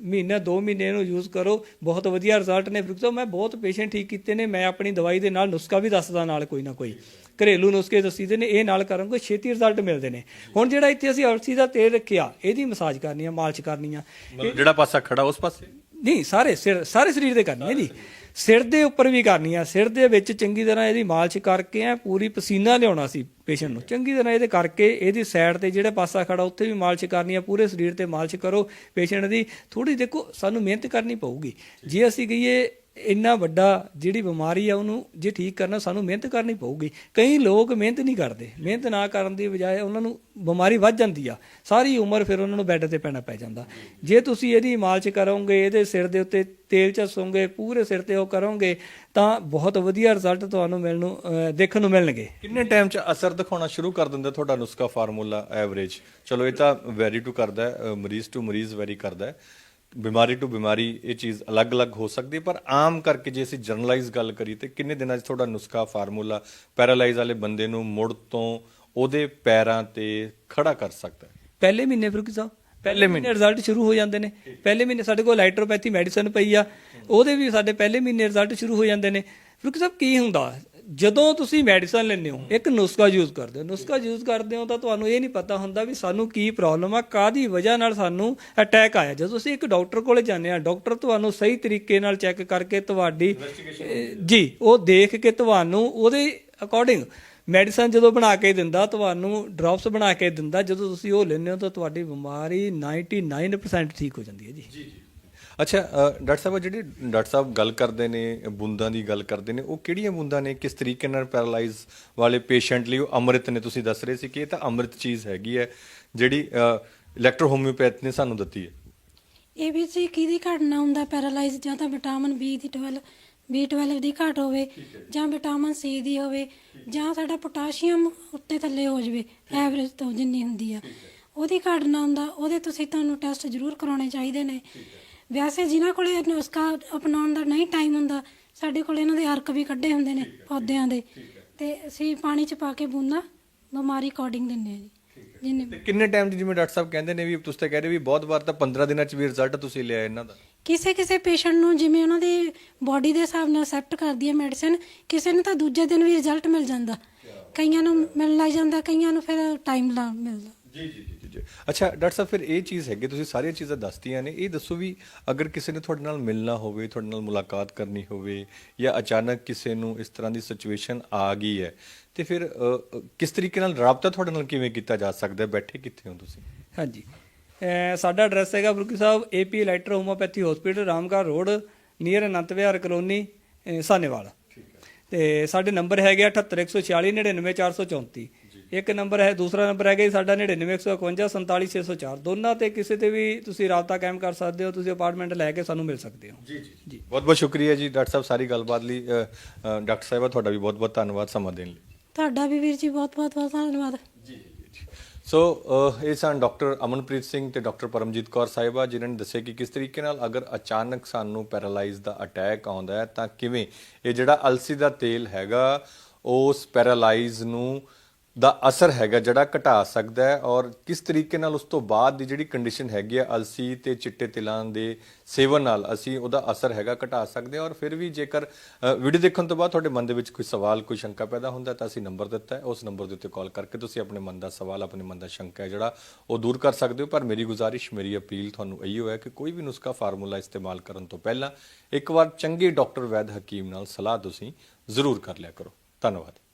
ਮਹੀਨਾ, ਦੋ ਮਹੀਨੇ ਨੂੰ ਯੂਜ਼ ਕਰੋ। ਬਹੁਤ ਵਧੀਆ ਰਿਜ਼ਲਟ ਨੇ। ਫਿਰ ਮੈਂ ਬਹੁਤ ਪੇਸ਼ੈਂਟ ਠੀਕ ਕੀਤੇ ਨੇ। ਮੈਂ ਆਪਣੀ ਦਵਾਈ ਦੇ ਨਾਲ ਨੁਸਖਾ ਵੀ ਦੱਸਦਾ ਨਾਲ ਕੋਈ ਨਾ ਕੋਈ। ਘਰੇਲੂ ਨੁਸਖੇ ਦੱਸੀਦੇ ਨੇ ਇਹ ਨਾਲ ਕਰਾਂਗੇ ਛੇਤੀ ਰਿਜ਼ਲਟ ਮਿਲਦੇ ਨੇ। ਹੁਣ ਜਿਹੜਾ ਇੱਥੇ ਅਸੀਂ ਅਲਸੀ ਦਾ ਤੇਲ ਰੱਖਿਆ ਇਹਦੀ ਮਸਾਜ ਕਰਨੀ ਆ ਮਾਲਿਸ਼ ਕਰਨੀ ਆ। ਜਿਹੜਾ ਪਾਸਾ ਖੜਾ ਉਸ ਪਾਸੇ? ਨਹੀਂ ਸਾਰੇ ਸਿਰ ਸਾਰੇ ਸਰੀਰ ਦੇ ਕਰਨੀ ਹੈ ਜੀ। ਸਿਰ ਦੇ ਉੱਪਰ ਵੀ ਕਰਨੀ ਆ ਸਿਰ ਦੇ ਵਿੱਚ ਚੰਗੀ ਤਰ੍ਹਾਂ ਇਹਦੀ ਮਾਲਿਸ਼ ਕਰਕੇ ਐ ਪੂਰੀ ਪਸੀਨਾ ਲਿਆਉਣਾ ਸੀ ਪੇਸ਼ੈਂਟ ਨੂੰ। ਚੰਗੀ ਤਰ੍ਹਾਂ ਇਹਦੇ ਕਰਕੇ ਇਹਦੀ ਸਾਈਡ ਤੇ ਜਿਹੜਾ ਪਾਸਾ ਖੜਾ ਉੱਥੇ ਵੀ ਮਾਲਿਸ਼ ਕਰਨੀ ਆ ਪੂਰੇ ਸਰੀਰ ਤੇ ਮਾਲਿਸ਼ ਕਰੋ ਪੇਸ਼ੈਂਟ ਦੀ। ਥੋੜੀ ਦੇਖੋ ਸਾਨੂੰ ਮਿਹਨਤ ਕਰਨੀ ਪਊਗੀ। ਜੇ ਅਸੀਂ ਕਹੀਏ ਇੰਨਾ ਵੱਡਾ ਜਿਹੜੀ ਬਿਮਾਰੀ ਆ ਉਹਨੂੰ ਜੇ ਠੀਕ ਕਰਨਾ ਸਾਨੂੰ ਮਿਹਨਤ ਕਰਨੀ ਪਊਗੀ। ਕਈ ਲੋਕ ਮਿਹਨਤ ਨਹੀਂ ਕਰਦੇ। ਮਿਹਨਤ ਨਾ ਕਰਨ ਦੀ ਬਜਾਏ ਉਹਨਾਂ ਨੂੰ ਬਿਮਾਰੀ ਵੱਧ ਜਾਂਦੀ ਆ। ਸਾਰੀ ਉਮਰ ਫਿਰ ਉਹਨਾਂ ਨੂੰ ਬੈੱਡ ਤੇ ਪੈਣਾ ਪੈ ਜਾਂਦਾ। ਜੇ ਤੁਸੀਂ ਇਹਦੀ ਮਾਲਿਸ਼ ਕਰੋਗੇ, ਇਹਦੇ ਸਿਰ ਦੇ ਉੱਤੇ ਤੇਲ ਚਸੋਗੇ, ਪੂਰੇ ਸਿਰ ਤੇ ਉਹ ਕਰੋਗੇ, ਤਾਂ ਬਹੁਤ ਵਧੀਆ ਰਿਜ਼ਲਟ ਤੁਹਾਨੂੰ ਮਿਲਣ ਨੂੰ ਦੇਖਣ ਨੂੰ ਮਿਲਣਗੇ। ਕਿੰਨੇ ਟਾਈਮ 'ਚ ਅਸਰ ਦਿਖਾਉਣਾ ਸ਼ੁਰੂ ਕਰ ਦਿੰਦਾ ਤੁਹਾਡਾ ਨੁਸਖਾ ਫਾਰਮੂਲਾ ਐਵਰੇਜ? ਚਲੋ, ਇਹ ਤਾਂ ਵੈਰੀ ਟੂ ਕਰਦਾ ਮਰੀਜ਼ ਟੂ ਮਰੀਜ਼ ਵੈਰੀ ਕਰਦਾ ਬਿਮਾਰੀ ਟੂ ਬਿਮਾਰੀ ਇਹ ਚੀਜ਼ ਅਲੱਗ-ਅਲੱਗ ਹੋ ਸਕਦੀ ਪਰ ਆਮ ਕਰਕੇ ਜੇ ਅਸੀਂ ਜਨਰਲਾਈਜ਼ ਗੱਲ ਕਰੀਏ ਤੇ ਕਿੰਨੇ ਦਿਨਾਂ 'ਚ ਤੁਹਾਡਾ ਨੁਸਖਾ ਫਾਰਮੂਲਾ ਪੈਰਾਲਾਈਜ਼ ਵਾਲੇ ਬੰਦੇ ਨੂੰ ਮੁੜ ਤੋਂ ਉਹਦੇ ਪੈਰਾਂ ਤੇ ਖੜਾ ਕਰ ਸਕਦਾ ਹੈ? ਪਹਿਲੇ ਮਹੀਨੇ ਫਰੂਕ ਸਾਹਿਬ ਪਹਿਲੇ ਮਹੀਨੇ ਰਿਜ਼ਲਟ ਸ਼ੁਰੂ ਹੋ ਜਾਂਦੇ ਨੇ। ਪਹਿਲੇ ਮਹੀਨੇ ਸਾਡੇ ਕੋਲ ਲਾਈਟਰੋਪੈਥੀ ਮੈਡੀਸਨ ਪਈ ਆ। ਉਹਦੇ ਵੀ ਸਾਡੇ ਪਹਿਲੇ ਮਹੀਨੇ ਰਿਜ਼ਲਟ ਸ਼ੁਰੂ ਹੋ ਜਾਂਦੇ ਨੇ। ਫਰੂਕ ਸਾਹਿਬ ਕੀ ਹੁੰਦਾ? ਜਦੋਂ ਤੁਸੀਂ ਮੈਡੀਸਨ ਲੈਂਦੇ ਹੋ ਇੱਕ ਨੁਸਖਾ ਯੂਜ਼ ਕਰਦੇ ਹੋ। ਨੁਸਖਾ ਯੂਜ਼ ਕਰਦੇ ਹੋ ਤਾਂ ਤੁਹਾਨੂੰ ਇਹ ਨਹੀਂ ਪਤਾ ਹੁੰਦਾ ਵੀ ਸਾਨੂੰ ਕੀ ਪ੍ਰੋਬਲਮ ਆ ਕਾਦੀ ਵਜ੍ਹਾ ਨਾਲ ਸਾਨੂੰ ਅਟੈਕ ਆਇਆ। ਜਦੋਂ ਤੁਸੀਂ ਇੱਕ ਡਾਕਟਰ ਕੋਲੇ ਜਾਂਦੇ ਆ ਡਾਕਟਰ ਤੁਹਾਨੂੰ ਸਹੀ ਤਰੀਕੇ ਨਾਲ ਚੈੱਕ ਕਰਕੇ ਤੁਹਾਡੀ ਜੀ ਉਹ ਦੇਖ ਕੇ ਤੁਹਾਨੂੰ ਉਹਦੇ ਅਕੋਰਡਿੰਗ ਮੈਡੀਸਨ ਜਦੋਂ ਬਣਾ ਕੇ ਦਿੰਦਾ ਤੁਹਾਨੂੰ ਡ੍ਰੌਪਸ ਬਣਾ ਕੇ ਦਿੰਦਾ ਜਦੋਂ ਤੁਸੀਂ ਉਹ ਲੈਂਦੇ ਹੋ ਤਾਂ ਤੁਹਾਡੀ ਬਿਮਾਰੀ 99% ਠੀਕ ਹੋ ਜਾਂਦੀ ਹੈ ਜੀ ਜੀ। ਅੱਛਾ ਡਾਕਟਰ ਸਾਹਿਬ ਜਿਹੜੀ ਡਾਕਟਰ ਸਾਹਿਬ ਗੱਲ ਕਰਦੇ ਨੇ ਬੂੰਦਾਂ ਦੀ ਗੱਲ ਕਰਦੇ ਨੇ ਉਹ ਕਿਹੜੀਆਂ ਬੂੰਦਾਂ ਨੇ? ਕਿਸ ਤਰੀਕੇ ਨਾਲ ਪੈਰਾਲਾਈਜ਼ ਵਾਲੇ ਪੇਸ਼ੈਂਟ ਲਈ? ਉਹ ਅੰਮ੍ਰਿਤ ਨੇ ਤੁਸੀਂ ਦੱਸ ਰਹੇ ਸੀ ਕਿ ਇਹ ਤਾਂ ਅੰਮ੍ਰਿਤ ਚੀਜ਼ ਹੈਗੀ ਹੈ ਜਿਹੜੀ ਇਲੈਕਟ੍ਰੋ ਹੋਮਿਓਪੈਥ ਨੇ ਸਾਨੂੰ ਦਿੱਤੀ ਹੈ। ਇਹ ਵੀ ਸੀ ਕਿਹਦੀ ਘਟਨਾ ਹੁੰਦਾ ਪੈਰਾਲਾਈਜ਼ ਜਾਂ ਤਾਂ ਵਿਟਾਮਿਨ ਬੀ ਦੀ 12 B12 ਦੀ ਘਾਟ ਹੋਵੇ ਜਾਂ। ਵਿਟਾਮਿਨ ਸੀ ਦੀ ਹੋਵੇ ਜਾਂ ਸਾਡਾ ਪੋਟਾਸ਼ੀਅਮ ਉੱਤੇ ਥੱਲੇ ਹੋ ਜਾਵੇ ਐਵਰੇਜ ਤੋਂ ਜਿੰਨੀ ਹੁੰਦੀ ਆ। ਉਹਦੀ ਘਾਟ ਨਾ ਹੁੰਦਾ ਉਹਦੇ ਤੁਸੀਂ ਤੁਹਾਨੂੰ ਟੈਸਟ ਜ਼ਰੂਰ ਕਰਾਉਣੇ ਚਾਹੀਦੇ ਨੇ। ਵੈਸੇ ਜਿਨ੍ਹਾਂ ਕੋਲੇ ਨੁਸਖਾ ਅਪਣਾਉਣ ਦਾ ਨਹੀਂ ਟਾਈਮ ਹੁੰਦਾ ਸਾਡੇ ਕੋਲ ਇਹਨਾਂ ਦੇ ਅਰਕ ਵੀ ਕੱਢੇ ਹੁੰਦੇ ਨੇ ਪੌਦਿਆਂ ਦੇ। ਤੇ ਅਸੀਂ ਪਾਣੀ ਚ ਪਾ ਕੇ ਬੂੰਦਾਂ ਬਿਮਾਰੀ ਅਕੋਰਡਿੰਗ ਦਿੰਦੇ ਆ ਜੀ। ਜਿੰਨੇ ਕਿੰਨੇ ਟਾਈਮ ਜਿਵੇਂ ਡਾਕਟਰ ਸਾਹਿਬ ਕਹਿੰਦੇ ਨੇ ਵੀ ਤੁਸੀਂ ਤਾਂ ਕਹਿ ਰਹੇ ਵੀ ਬਹੁਤ ਵਾਰ ਤਾਂ 15 ਦਿਨਾਂ 'ਚ ਵੀ ਰਿਜ਼ਲਟ ਤੁਸੀਂ ਲਿਆ ਇਹਨਾਂ ਦਾ। ਕਿਸੇ ਕਿਸੇ ਪੇਸ਼ੈਂਟ ਨੂੰ ਜਿਵੇਂ ਉਹਨਾਂ ਦੀ ਬਾਡੀ ਦੇ ਹਿਸਾਬ ਨਾਲ ਅਸੈਪਟ ਕਰਦੀ ਹੈ ਮੈਡੀਸਿਨ ਕਿਸੇ ਨੂੰ ਤਾਂ ਦੂਜੇ ਦਿਨ ਵੀ ਰਿਜ਼ਲਟ ਮਿਲ ਜਾਂਦਾ। ਕਈਆਂ ਨੂੰ ਮਿਲਣ ਲੱਗ ਜਾਂਦਾ ਕਈਆਂ ਨੂੰ ਫਿਰ ਟਾਈਮ ਲਾ ਮਿਲਦਾ। ਜੀ ਜੀ ਜੀ ਜੀ ਅੱਛਾ ਡਾਕਟਰ ਸਾਹਿਬ ਫਿਰ ਇਹ ਚੀਜ਼ ਹੈਗੀ ਤੁਸੀਂ ਸਾਰੀਆਂ ਚੀਜ਼ਾਂ ਦੱਸਤੀਆਂ ਨੇ ਇਹ ਦੱਸੋ ਵੀ ਅਗਰ ਕਿਸੇ ਨੇ ਤੁਹਾਡੇ ਨਾਲ ਮਿਲਣਾ ਹੋਵੇ ਤੁਹਾਡੇ ਨਾਲ ਮੁਲਾਕਾਤ ਕਰਨੀ ਹੋਵੇ ਜਾਂ ਅਚਾਨਕ ਕਿਸੇ ਨੂੰ ਇਸ ਤਰ੍ਹਾਂ ਦੀ ਸਿਚੁਏਸ਼ਨ ਆ ਗਈ ਹੈ ਤੇ ਫਿਰ ਅ, ਕਿਸ ਤਰੀਕੇ ਨਾਲ ਰਾਬਤਾ ਤੁਹਾਡੇ ਨਾਲ ਕਿਵੇਂ ਕੀਤਾ ਜਾ ਸਕਦਾ ਹੈ? ਬੈਠੇ ਕਿੱਥੇ ਹੋ ਤੁਸੀਂ? ਹਾਂਜੀ। ਅਹ ਸਾਡਾ ਐਡਰੈਸ ਹੈਗਾ Baruki Sahib AP electro homoeopathy hospital Ramgarh road near Anant Vihar colony ਅਹ ਸਾਨੇਵਾਲ ਤੇ ਸਾਡੇ ਨੰਬਰ ਹੈਗੇ 78146 99434 ਇੱਕ ਨੰਬਰ ਹੈ ਦੂਸਰਾ ਨੰਬਰ ਹੈਗਾ ਜੀ ਸਾਡਾ 99151 47604 ਦੋਨਾਂ ਤੇ ਕਿਸੇ ਤੇ ਵੀ ਤੁਸੀਂ ਰਾਬਤਾ ਕਾਇਮ ਕਰ ਸਕਦੇ ਹੋ ਤੁਸੀਂ ਅਪਾਰਟਮੈਂਟ ਲੈ ਕੇ ਸਾਨੂੰ ਮਿਲ ਸਕਦੇ ਹੋ। ਜੀ ਜੀ। ਜੀ। ਬਹੁਤ ਬਹੁਤ ਸ਼ੁਕਰੀਆ ਜੀ ਡਾਕਟਰ ਸਾਹਿਬ ਸਾਰੀ ਗੱਲਬਾਤ ਲਈ। ਡਾਕਟਰ ਸਾਹਿਬਾ ਤੁਹਾਡਾ ਵੀ ਬਹੁਤ ਬਹੁਤ ਧੰਨਵਾਦ ਸਮਾਂ ਦੇਣ ਲਈ। ਤੁਹਾਡਾ ਵੀ ਵੀਰ ਜੀ ਬਹੁਤ ਬਹੁਤ ਬਹੁਤ ਧੰਨਵਾਦ ਸੋ ਅਹ, ਇਹ ਸਨ ਡਾਕਟਰ ਅਮਨਪ੍ਰੀਤ ਸਿੰਘ ਤੇ ਡਾਕਟਰ ਪਰਮਜੀਤ ਕੌਰ ਸਾਹਿਬਾ ਜਿਨ੍ਹਾਂ ਨੇ ਦੱਸਿਆ ਕਿ ਕਿਸ ਤਰੀਕੇ ਨਾਲ ਅਗਰ ਅਚਾਨਕ ਸਾਨੂੰ ਪੈਰਾਲਾਈਜ਼ ਦਾ ਅਟੈਕ ਆਉਂਦਾ ਹੈ ਤਾਂ ਕਿਵੇਂ? ਇਹ ਜਿਹੜਾ ਅਲਸੀ ਦਾ ਤੇਲ ਹੈਗਾ ਉਸ ਪੈਰਾਲਾਈਜ਼ ਨੂੰ ਦਾ ਅਸਰ ਹੈਗਾ ਜਿਹੜਾ ਘਟਾ ਸਕਦਾ ਹੈ ਔਰ ਕਿਸ ਤਰੀਕੇ ਨਾਲ ਉਸ ਤੋਂ ਬਾਅਦ ਦੀ ਜਿਹੜੀ ਕੰਡੀਸ਼ਨ ਹੈਗੀ ਆ ਅਲਸੀ ਤੇ ਚਿੱਟੇ ਤਿਲਾਂ ਦੇ ਸੇਵਨ ਨਾਲ ਅਸੀਂ ਉਹਦਾ ਅਸਰ ਹੈਗਾ ਘਟਾ ਸਕਦੇ ਹਾਂ ਔਰ ਫਿਰ ਵੀ ਜੇਕਰ ਵੀਡੀਓ ਦੇਖਣ ਤੋਂ ਬਾਅਦ ਤੁਹਾਡੇ ਮਨ ਦੇ ਵਿੱਚ ਕੋਈ ਸਵਾਲ, ਕੋਈ ਸ਼ੰਕਾ ਪੈਦਾ ਹੁੰਦਾ ਤਾਂ ਅਸੀਂ ਨੰਬਰ ਦਿੱਤਾ ਹੈ। ਉਸ ਨੰਬਰ ਦੇ ਉੱਤੇ ਕਾਲ ਕਰਕੇ ਤੁਸੀਂ ਆਪਣੇ ਮਨ ਦਾ ਸਵਾਲ, ਆਪਣੇ ਮਨ ਦਾ ਸ਼ੰਕਾ ਹੈ ਜਿਹੜਾ ਉਹ ਦੂਰ ਕਰ ਸਕਦੇ ਹੋ। ਪਰ ਮੇਰੀ ਗੁਜ਼ਾਰਿਸ਼, ਮੇਰੀ ਅਪੀਲ ਤੁਹਾਨੂੰ ਇਹੀ ਹੈ ਕਿ ਕੋਈ ਵੀ ਨੁਸਖਾ ਫਾਰਮੂਲਾ ਇਸਤੇਮਾਲ ਕਰਨ ਤੋਂ ਪਹਿਲਾਂ ਇੱਕ ਵਾਰ ਚੰਗੇ ਡਾਕਟਰ ਵੈਦ ਹਕੀਮ ਨਾਲ ਸਲਾਹ ਤੁਸੀਂ ਜ਼ਰੂਰ ਕਰ ਲਿਆ ਕਰੋ। ਧੰਨਵਾਦ।